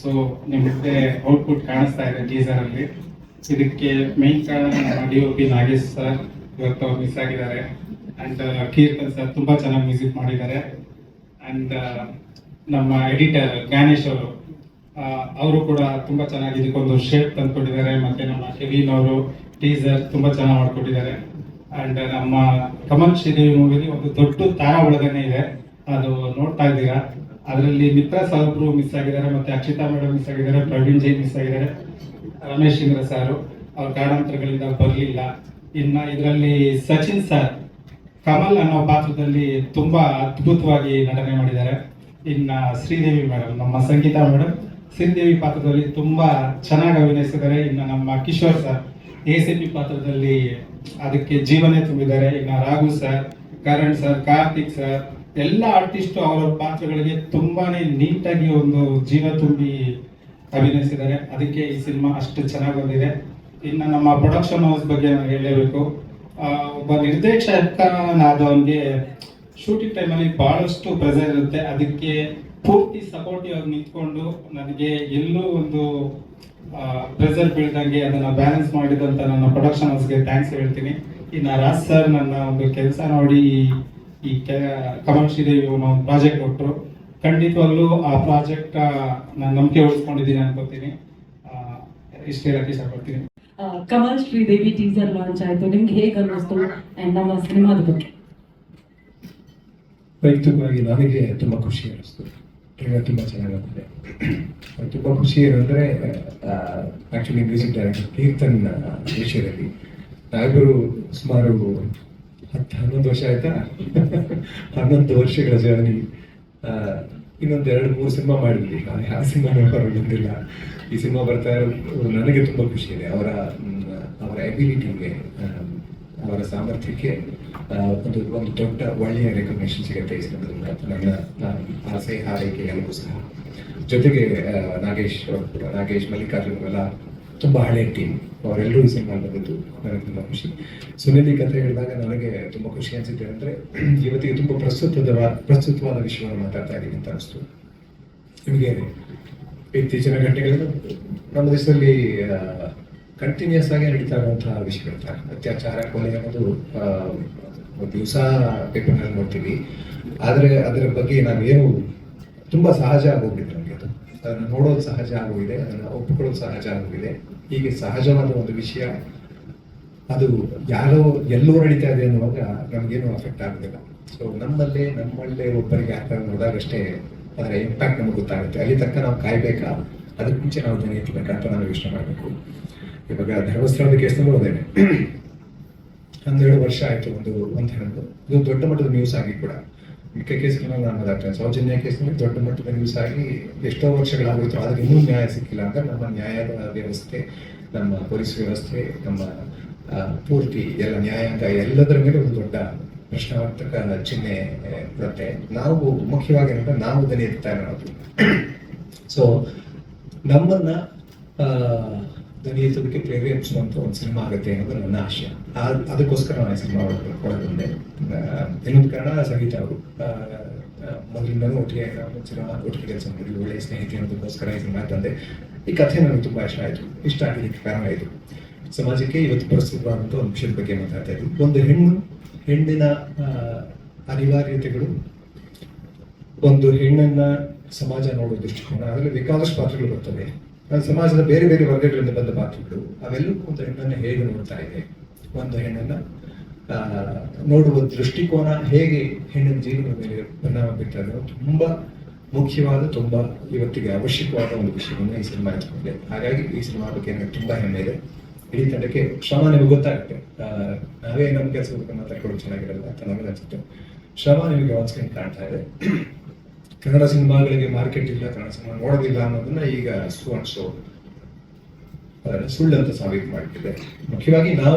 ಸೊ ನಿಮಗೆ ಔಟ್ಪುಟ್ ಕಾಣಿಸ್ತಾ ಇದೆ ಟೀಸರ್ ಅಲ್ಲಿ. ಇದಕ್ಕೆ ಮೇನ್ ಕಾರಣ ನಮ್ಮ D O P Nagesh sir ಇವತ್ತು ಅವ್ರು ಮಿಸ್ ಆಗಿದ್ದಾರೆ. ಅಂಡ್ ಕೀರ್ತನ್ ಸರ್ ತುಂಬಾ ಚೆನ್ನಾಗಿ ಮ್ಯೂಸಿಕ್ ಮಾಡಿದ್ದಾರೆ. ಅಂಡ್ ನಮ್ಮ ಎಡಿಟರ್ ಜ್ಞಾನೇಶ್ ಅವರು ಅವರು ಕೂಡ ತುಂಬಾ ಚೆನ್ನಾಗಿ ಇದಕ್ಕೊಂದು ಶೇಪ್ ತಂದ್ಕೊಟ್ಟಿದ್ದಾರೆ ಮತ್ತೆ ನಮ್ಮ ಕೆವಿನ್ ಅವರು ಟೀಸರ್ ತುಂಬಾ ಚೆನ್ನಾಗಿ ಮಾಡಿಕೊಟ್ಟಿದ್ದಾರೆ. ಅಂಡ್ ನಮ್ಮ ಕಮಲ್ ಶ್ರೀದೇವಿ ಮೂವಿಲಿ ಒಂದು ದೊಡ್ಡ ತಾರಾ ಒಳಗನೆ ಇದೆ. ಅದು ನೋಡ್ತಾ ಇದ್ದೀರಾ? ಅದರಲ್ಲಿ ಮಿತ್ರ ಸಾಹೇಬ್ರು ಮಿಸ್ ಆಗಿದ್ದಾರೆ, ಮತ್ತೆ ಅಕ್ಷಿತಾ ಮೇಡಮ್ ಮಿಸ್ ಆಗಿದ್ದಾರೆ, ಪ್ರವೀಣ್ ಜೈನ್ ಮಿಸ್ ಆಗಿದ್ದಾರೆ, ರಮೇಶ್ ಇಂದ್ರ ಸಾರು. ಅವ್ರ ಕಾರಣಾಂತರಗಳಿಂದ ಬರಲಿಲ್ಲ. ಇನ್ನ ಇದರಲ್ಲಿ ಸಚಿನ್ ಸರ್, ಕಮಲ್ ಅನ್ನೋ ಪಾತ್ರದಲ್ಲಿ ತುಂಬಾ ಅದ್ಭುತವಾಗಿ ನಟನೆ ಮಾಡಿದ್ದಾರೆ. ಇನ್ನ ಶ್ರೀದೇವಿ ಮೇಡಮ್ ನಮ್ಮ ಸಂಗೀತ ಮೇಡಮ್. ಶ್ರೀದೇವಿ ಪಾತ್ರದಲ್ಲಿ ತುಂಬಾ ಚೆನ್ನಾಗಿ ಅಭಿನಯಿಸಿದ್ದಾರೆ. ಇನ್ನು ನಮ್ಮ Kishore sir A C P ಪಾತ್ರದಲ್ಲಿ ಅದಕ್ಕೆ ಜೀವನೇ ತುಂಬಿದ್ದಾರೆ. ಇನ್ನ Raghu sir Karan sir Karthik sir ಎಲ್ಲ ಆರ್ಟಿಸ್ಟ್ ಅವರ ಪಾತ್ರಗಳಿಗೆ ತುಂಬಾನೇ ನೀಟಾಗಿ ಒಂದು ಜೀವ ತುಂಬಿ ಅಭಿನಯಿಸಿದ್ದಾರೆ. ಅದಕ್ಕೆ ಈ ಸಿನಿಮಾ ಅಷ್ಟು ಚೆನ್ನಾಗಿ ಬಂದಿದೆ. ಇನ್ನು ನಮ್ಮ ಪ್ರೊಡಕ್ಷನ್ ಹೌಸ್ ಬಗ್ಗೆ ನಾನು ಹೇಳಲೇಬೇಕು. ಆ, ಒಬ್ಬ ನಿರ್ದೇಶಕನಾದವನಿಗೆ ಶೂಟಿಂಗ್ ಟೈಮಲ್ಲಿ ಬಹಳಷ್ಟು ಪ್ರೆಸರ್ ಇರುತ್ತೆ. ಅದಕ್ಕೆ ಪೂರ್ತಿ ಸಪೋರ್ಟಿವ್ ಆಗಿ ನಿಂತ್ಕೊಂಡು ನನಗೆ ಎಲ್ಲೂ ಒಂದು ಪ್ರೆಸರ್ ಬೀಳ್ದಂಗೆ ಅದನ್ನ ಬ್ಯಾಲೆನ್ಸ್ ಮಾಡಿದಂತ ನನ್ನ ಪ್ರೊಡಕ್ಷನ್ ಹೌಸ್ಗೆ ಥ್ಯಾಂಕ್ಸ್ ಹೇಳ್ತೀನಿ. ಇನ್ನು ರಾಜ್ ಸರ್ ನನ್ನ ಒಂದು ಕೆಲಸ ನೋಡಿ ಈ- ಕಮಲ್ ಶ್ರೀದೇವಿ ಒಂದು ಪ್ರಾಜೆಕ್ಟ್ ಕೊಟ್ಟರು ಖಂಡಿತವಾಗ್ಲೂ ಆ ಪ್ರಾಜೆಕ್ಟ್ ನಾನು ನಂಬಿಕೆ ಉಳಿಸ್ಕೊಂಡಿದ್ದೀನಿ ಅನ್ಕೋತೀನಿ. ಇಷ್ಟು ಹೇಳಕ್ಕೆ ಇಷ್ಟಪಡ್ತೀನಿ ಕಮಲ್ ಶ್ರೀದೇವಿ ಟೀಸರ್ ಲಾಂಚ್ ಆಯ್ತು. ನಿಮ್ಗೆ ಹೇಗೆ ಅನ್ನಿಸ್ತು? ಆ್ಯಂಡ್ ನಮ್ಮ ಸಿನಿಮಾದ ಬಗ್ಗೆ. ವೈಯಕ್ತಿಕವಾಗಿ ನನಗೆ ತುಂಬ ಖುಷಿ ಅನಿಸ್ತು ಟ್ರೈಲರ್ ತುಂಬ ಚೆನ್ನಾಗಿದೆ. ತುಂಬ ಖುಷಿ ಏನಂದರೆ ಆ್ಯಕ್ಚುಲಿ ಮ್ಯೂಸಿಕ್ ಡೈರೆಕ್ಟರ್ ಕೀರ್ತನ್ ವಿಷಯದಲ್ಲಿ ನಾವಿಬ್ಬರು ಸುಮಾರು ಹತ್ತು, ಹನ್ನೊಂದು ವರ್ಷ ಆಯ್ತಾ? ಹನ್ನೊಂದು ವರ್ಷಗಳ ಜರ್ನಿ ಇನ್ನೊಂದು ಎರಡು, ಮೂರು ಸಿನಿಮಾ ಮಾಡಿದ್ವಿ. ಯಾವ ಸಿನಿಮಾನೂ ಬಂದಿಲ್ಲ. ಈ ಸಿನಿಮಾ ಬರ್ತಾ ಇರೋ ನನಗೆ ತುಂಬ ಖುಷಿ ಇದೆ. ಅವರ ಅವರ ಎಬಿಲಿಟಿಗೆ ಅವರ ಸಾಮರ್ಥ್ಯಕ್ಕೆ ಒಂದು ಒಂದು ದೊಡ್ಡ ಒಳ್ಳೆಯ ರೆಕಗ್ನೇಷನ್ ಸಿಗುತ್ತೆ ಅಂತ ನನ್ನ ಆಸೆ, ಹಾರೈಕೆ ಎಲ್ಲವೂ ಸಹ. ಜೊತೆಗೆ ನಾಗೇಶ್ ನಾಗೇಶ್ ಮಲ್ಲಿಕಾರ್ಜುನ್ ಅವರೆಲ್ಲ ತುಂಬ ಹಳೆಯ ಟೀಮ್ ಅವರೆಲ್ಲರೂ ಈ ಸಿನಿಮಾ ಬಂದಿದ್ದು ನನಗೆ ತುಂಬ ಖುಷಿ. ಸುನಿಲಿ ಕಥೆ ಹೇಳಿದಾಗ ನನಗೆ ತುಂಬ ಖುಷಿ ಅನಿಸಿದೆ ಅಂದರೆ, ಇವತ್ತಿಗೆ ತುಂಬ ಪ್ರಸ್ತುತದ ಪ್ರಸ್ತುತವಾದ ವಿಷಯವನ್ನು ಮಾತಾಡ್ತಾ ಇದ್ದೀನಿ ಅಂತ ಅನಿಸ್ತು. ನಿಮಗೆ ಇತ್ತೀಚಿನ ಗಂಟೆಗಳಲ್ಲಿ ನಮ್ಮ ದೇಶದಲ್ಲಿ ಕಂಟಿನ್ಯೂಸ್ ಆಗಿ ನಡೀತಾ ಇರುವಂತಹ ವಿಷಯಗಳು ಅತ್ಯಾಚಾರ, ಕೊಲೆ ಅನ್ನೋದು ದಿವಸ ಪೇಪರ್ನಲ್ಲಿ ನೋಡ್ತೀವಿ. ಆದರೆ ಅದರ ಬಗ್ಗೆ ನಾವೇನು ತುಂಬ ಸಹಜ ಆಗೋಗಿದೆ ನಮಗೆ ಅದು. ಅದನ್ನು ನೋಡೋದು ಸಹಜ ಆಗೋಗಿದೆ, ಅದನ್ನು ಒಪ್ಪಿಕೊಳ್ಳೋದು ಸಹಜ ಆಗೋಗಿದೆ. ಹೀಗೆ ಸಹಜವಾದ ಒಂದು ವಿಷಯ, ಅದು ಯಾರೋ ಎಲ್ಲೋ ನಡೀತಾ ಇದೆ ಅನ್ನುವಾಗ ನಮಗೇನು ಅಫೆಕ್ಟ್ ಆಗೋದಿಲ್ಲ. ಸೊ ನಮ್ಮಲ್ಲೇ ನಮ್ಮಲ್ಲೇ ಒಬ್ಬರಿಗೆ ಆಗ್ತಾ ನೋಡಿದಾಗಷ್ಟೇ ಅದರ ಇಂಪ್ಯಾಕ್ಟ್ ನಮ್ಗೆ ಗೊತ್ತಾಗುತ್ತೆ. ಅಲ್ಲಿ ತಕ್ಕ ನಾವು ಕಾಯ್ಬೇಕಾ? ಅದಕ್ಕೆ ಮುಂಚೆ ನಾವು ಜನ ಎತ್ತಬೇಕಾ ಅಂತ ನಾವು ಯೋಚನೆ ಮಾಡಬೇಕು. ಇವಾಗ ಧರ್ಮಸ್ಥಳದ ಕೇಸ್ನಲ್ಲೂ ಅದೇನೆ ಹನ್ನೆರಡು ವರ್ಷ ಆಯಿತು ಒಂದು ಅಂತ ಹೇಳೋದು ಇದು ದೊಡ್ಡ ಮಟ್ಟದ ನ್ಯೂಸ್ ಆಗಿ ಕೂಡ. ಮಿಕ್ಕ ಕೇಸ್ಗಳನ್ನ ನಾನು ಮಾತಾಡ್ತೇನೆ. ಸೌಜನ್ಯ ಕೇಸ್ನಲ್ಲಿ ದೊಡ್ಡ ಮಟ್ಟದ ನ್ಯೂಸ್ ಆಗಿ ಎಷ್ಟೋ ವರ್ಷಗಳಾಗೋಯ್ತು. ಆದ್ರೆ ಇನ್ನೂ ನ್ಯಾಯ ಸಿಕ್ಕಿಲ್ಲ ಅಂದ್ರೆ ನಮ್ಮ ನ್ಯಾಯದ ವ್ಯವಸ್ಥೆ, ನಮ್ಮ ಪೊಲೀಸ್ ವ್ಯವಸ್ಥೆ, ನಮ್ಮ ಪೂರ್ತಿ ಎಲ್ಲ ನ್ಯಾಯಾಂಗ ಎಲ್ಲದರ ಮೇಲೆ ಒಂದು ದೊಡ್ಡ ಪ್ರಶ್ನಾರ್ಥಕ ಚಿಹ್ನೆ ಬರುತ್ತೆ ನಾವು ಮುಖ್ಯವಾಗಿ ಏನಂದ್ರೆ ನಾವು ದನಿ ಇರ್ತಾ ಇರೋದು. ಸೊ ನಮ್ಮನ್ನ ಎತ್ತೋದಕ್ಕೆ ಪ್ರೇರೇಪಿಸುವಂತ ಒಂದು ಸಿನಿಮಾ ಆಗುತ್ತೆ ಅನ್ನೋದು ನನ್ನ ಆಶಯ ಅದಕ್ಕೋಸ್ಕರ ನಾನು ಸಿನಿಮಾ ಬಂದೆ ಇನ್ನೊಂದು ಕನ್ನಡ ಸಂಗೀತ ಅವರು. ಮೊದಲಿಂದನೂ ಒಟ್ಟಿಗೆ ಸಿನಿಮಾ ಒಟ್ಟಿಗೆ ಕೆಲಸ ಮಾಡಿದ್ವಿ ಒಳ್ಳೆಯ ಸ್ನೇಹಿತೆ ಅನ್ನೋದಕ್ಕೋಸ್ಕರ ಈ ಸಿನಿಮಾ ತಂದೆ. ಈ ಕಥೆ ನನಗೆ ತುಂಬಾ ಇಷ್ಟ ಆಯಿತು. ಇಷ್ಟ ಆಗಲಿಕ್ಕೆ ಕಾರಣ ಇದು. ಸಮಾಜಕ್ಕೆ ಇವತ್ತು ಪ್ರಸ್ತುತವಾದಂಥ ಒಂದು ವಿಷಯದ ಬಗ್ಗೆ ಮಾತಾಡ್ತಾ ಇದ್ವಿ ಒಂದು ಹೆಣ್ಣು, ಹೆಣ್ಣಿನ ಅನಿವಾರ್ಯತೆಗಳು, ಒಂದು ಹೆಣ್ಣನ್ನ ಸಮಾಜ ನೋಡೋ ದೃಷ್ಟಿಕೋನ, ಅದರಲ್ಲಿ ಬೇಕಾದಷ್ಟು ಪಾತ್ರಗಳು ಬರ್ತವೆ. ಸಮಾಜದ ಬೇರೆ ಬೇರೆ ವರ್ಗಗಳಿಂದ ಬಂದ ಪಾತ್ರಗಳು ಅವೆಲ್ಲವೂ ಒಂದು ಹೆಣ್ಣನ್ನು ಹೇಗೆ ನೋಡ್ತಾ ಇದೆ? ಒಂದು ಹೆಣ್ಣನ್ನು ನೋಡುವ ದೃಷ್ಟಿಕೋನ ಹೇಗೆ ಹೆಣ್ಣಿನ ಜೀವನದ ಮೇಲೆ ಪರಿಣಾಮ ಬೀರ್ತಾ ತುಂಬ ತುಂಬಾ ಮುಖ್ಯವಾದ, ತುಂಬಾ ಇವತ್ತಿಗೆ ಅವಶ್ಯಕವಾದ ಒಂದು ವಿಷಯವನ್ನು ಈ ಸಿನಿಮಾ ಇಟ್ಕೊಂಡಿದೆ ಹಾಗಾಗಿ ಈ ಸಿನಿಮಾ ಬಗ್ಗೆ ನನಗೆ ತುಂಬಾ ಹೆಮ್ಮೆ ಇದೆ. ಇಡೀ ತಂಡಕ್ಕೆ ಶ್ರಮ ನಿಮಗೆ ಗೊತ್ತಾಗುತ್ತೆ. ನಾವೇ ನಮ್ಮ ಕೆಲಸ ಮಾತಾಡ್ಕೊಳ್ಳೋದು ಚೆನ್ನಾಗಿರಲ್ಲ ಅಂತ ನಮಗೆ ಅನ್ಸುತ್ತೆ. ಶ್ರಮ ನಿಮಗೆ ಆನ್ಸ್ಕ್ರೀನ್ ಕಾಣ್ತಾ ಇದೆ. ಕನ್ನಡ ಸಿನಿಮಾಗಳಿಗೆ ಮಾರ್ಕೆಟ್ ಇಲ್ಲ ಕನ್ನಡ ಸಿನಿಮಾ ನೋಡೋದಿಲ್ಲ ಅನ್ನೋದನ್ನ ಈಗ ಸುವರ್ಣ ಶೋ ಸುಳ್ಳು ಅಂತ ಸಾಬೀತು ಮಾಡ್ತಿದೆ. ಮುಖ್ಯವಾಗಿ ನಾವು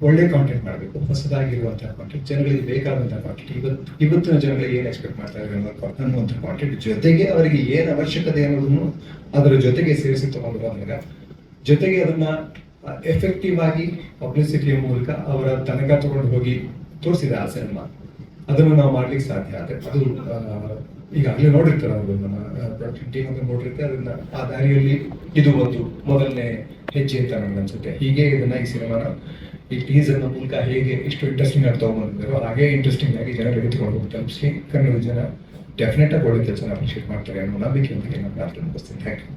ಒಳ್ಳೆ ಕಾಂಟೆಂಟ್ ಮಾಡಬೇಕು ಹೊಸದಾಗಿರುವಂತಹ ಕಾಂಟೆಂಟ್ ಜನಗಳಿಗೆ ಬೇಕಾದಂತಹ ಕಾಂಟೆಂಟ್ ಇವತ್ತು, ಇವತ್ತಿನ ಜನಗಳಿಗೆ ಏನು ಎಕ್ಸ್ಪೆಕ್ಟ್ ಮಾಡ್ತಾ ಇದ್ದಾರೆ ಅನ್ನೋ- ಅನ್ನುವಂಥ ಕಾಂಟೆಂಟ್ ಜೊತೆಗೆ ಅವರಿಗೆ ಏನು ಅವಶ್ಯಕತೆ ಅನ್ನೋದನ್ನು ಅದರ ಜೊತೆಗೆ ಸೇರಿಸಿ ತಗೊಂಡು ಬಂದಾಗ ಜೊತೆಗೆ ಅದನ್ನ ಎಫೆಕ್ಟಿವ್ ಆಗಿ ಪಬ್ಲಿಸಿಟಿಯ ಮೂಲಕ ಅವರ ತನಕ ತಗೊಂಡು ಹೋಗಿ ತೋರಿಸಿದೆ ಆ ಸಿನಿಮಾ ಅದನ್ನು ನಾವು ಮಾಡ್ಲಿಕ್ಕೆ ಸಾಧ್ಯ ಆದ್ರೆ ಅದು ಈಗಾಗಲೇ ನೋಡಿರ್ತಾರೆ ಅವರು ನಮ್ಮ ಪ್ರೊಡಕ್ಷನ್ ಟೀಮ್ ಅಂತ ನೋಡಿರ್ತಾರೆ. ಅದನ್ನ ಆ ದಾರಿಯಲ್ಲಿ ಇದು ಒಂದು ಮೊದಲನೇ ಹೆಜ್ಜೆ ಅಂತ ನನಗೆ ಅನ್ಸುತ್ತೆ. ಹೀಗೆ ಇದನ್ನ ಈ ಸಿನಿಮಾನ, ಈ ಟೀಸರ್ನ ಮೂಲಕ ಹೇಗೆ ಇಷ್ಟು ಇಂಟ್ರೆಸ್ಟಿಂಗ್ ಆಗಿ ತಗೊಂಡ್ಬಂದಿದ್ದಾರೋ ಹಾಗೆ ಇಂಟ್ರೆಸ್ಟಿಂಗ್ ಆಗಿ ಜನ ತಗೊಂಡು ಹೋಗ್ತಾರೆ ತಲುಪಿಸಿ ಕನ್ನಡ ಜನ ಡೆಫಿನೆಟ್ ಆಗಿ ಒಳ್ಳೆ ಕೆಲಸ ಅಪ್ರಿಷಿಯೇಟ್ ಮಾಡ್ತಾರೆ ಅನ್ನೋ ನಂಬಿಕೆಯೊಂದಿಗೆ ನಾನು ಪ್ರಾರ್ಥನೆ ಮುಗಿಸ್ತೀನಿ ಥ್ಯಾಂಕ್ ಯು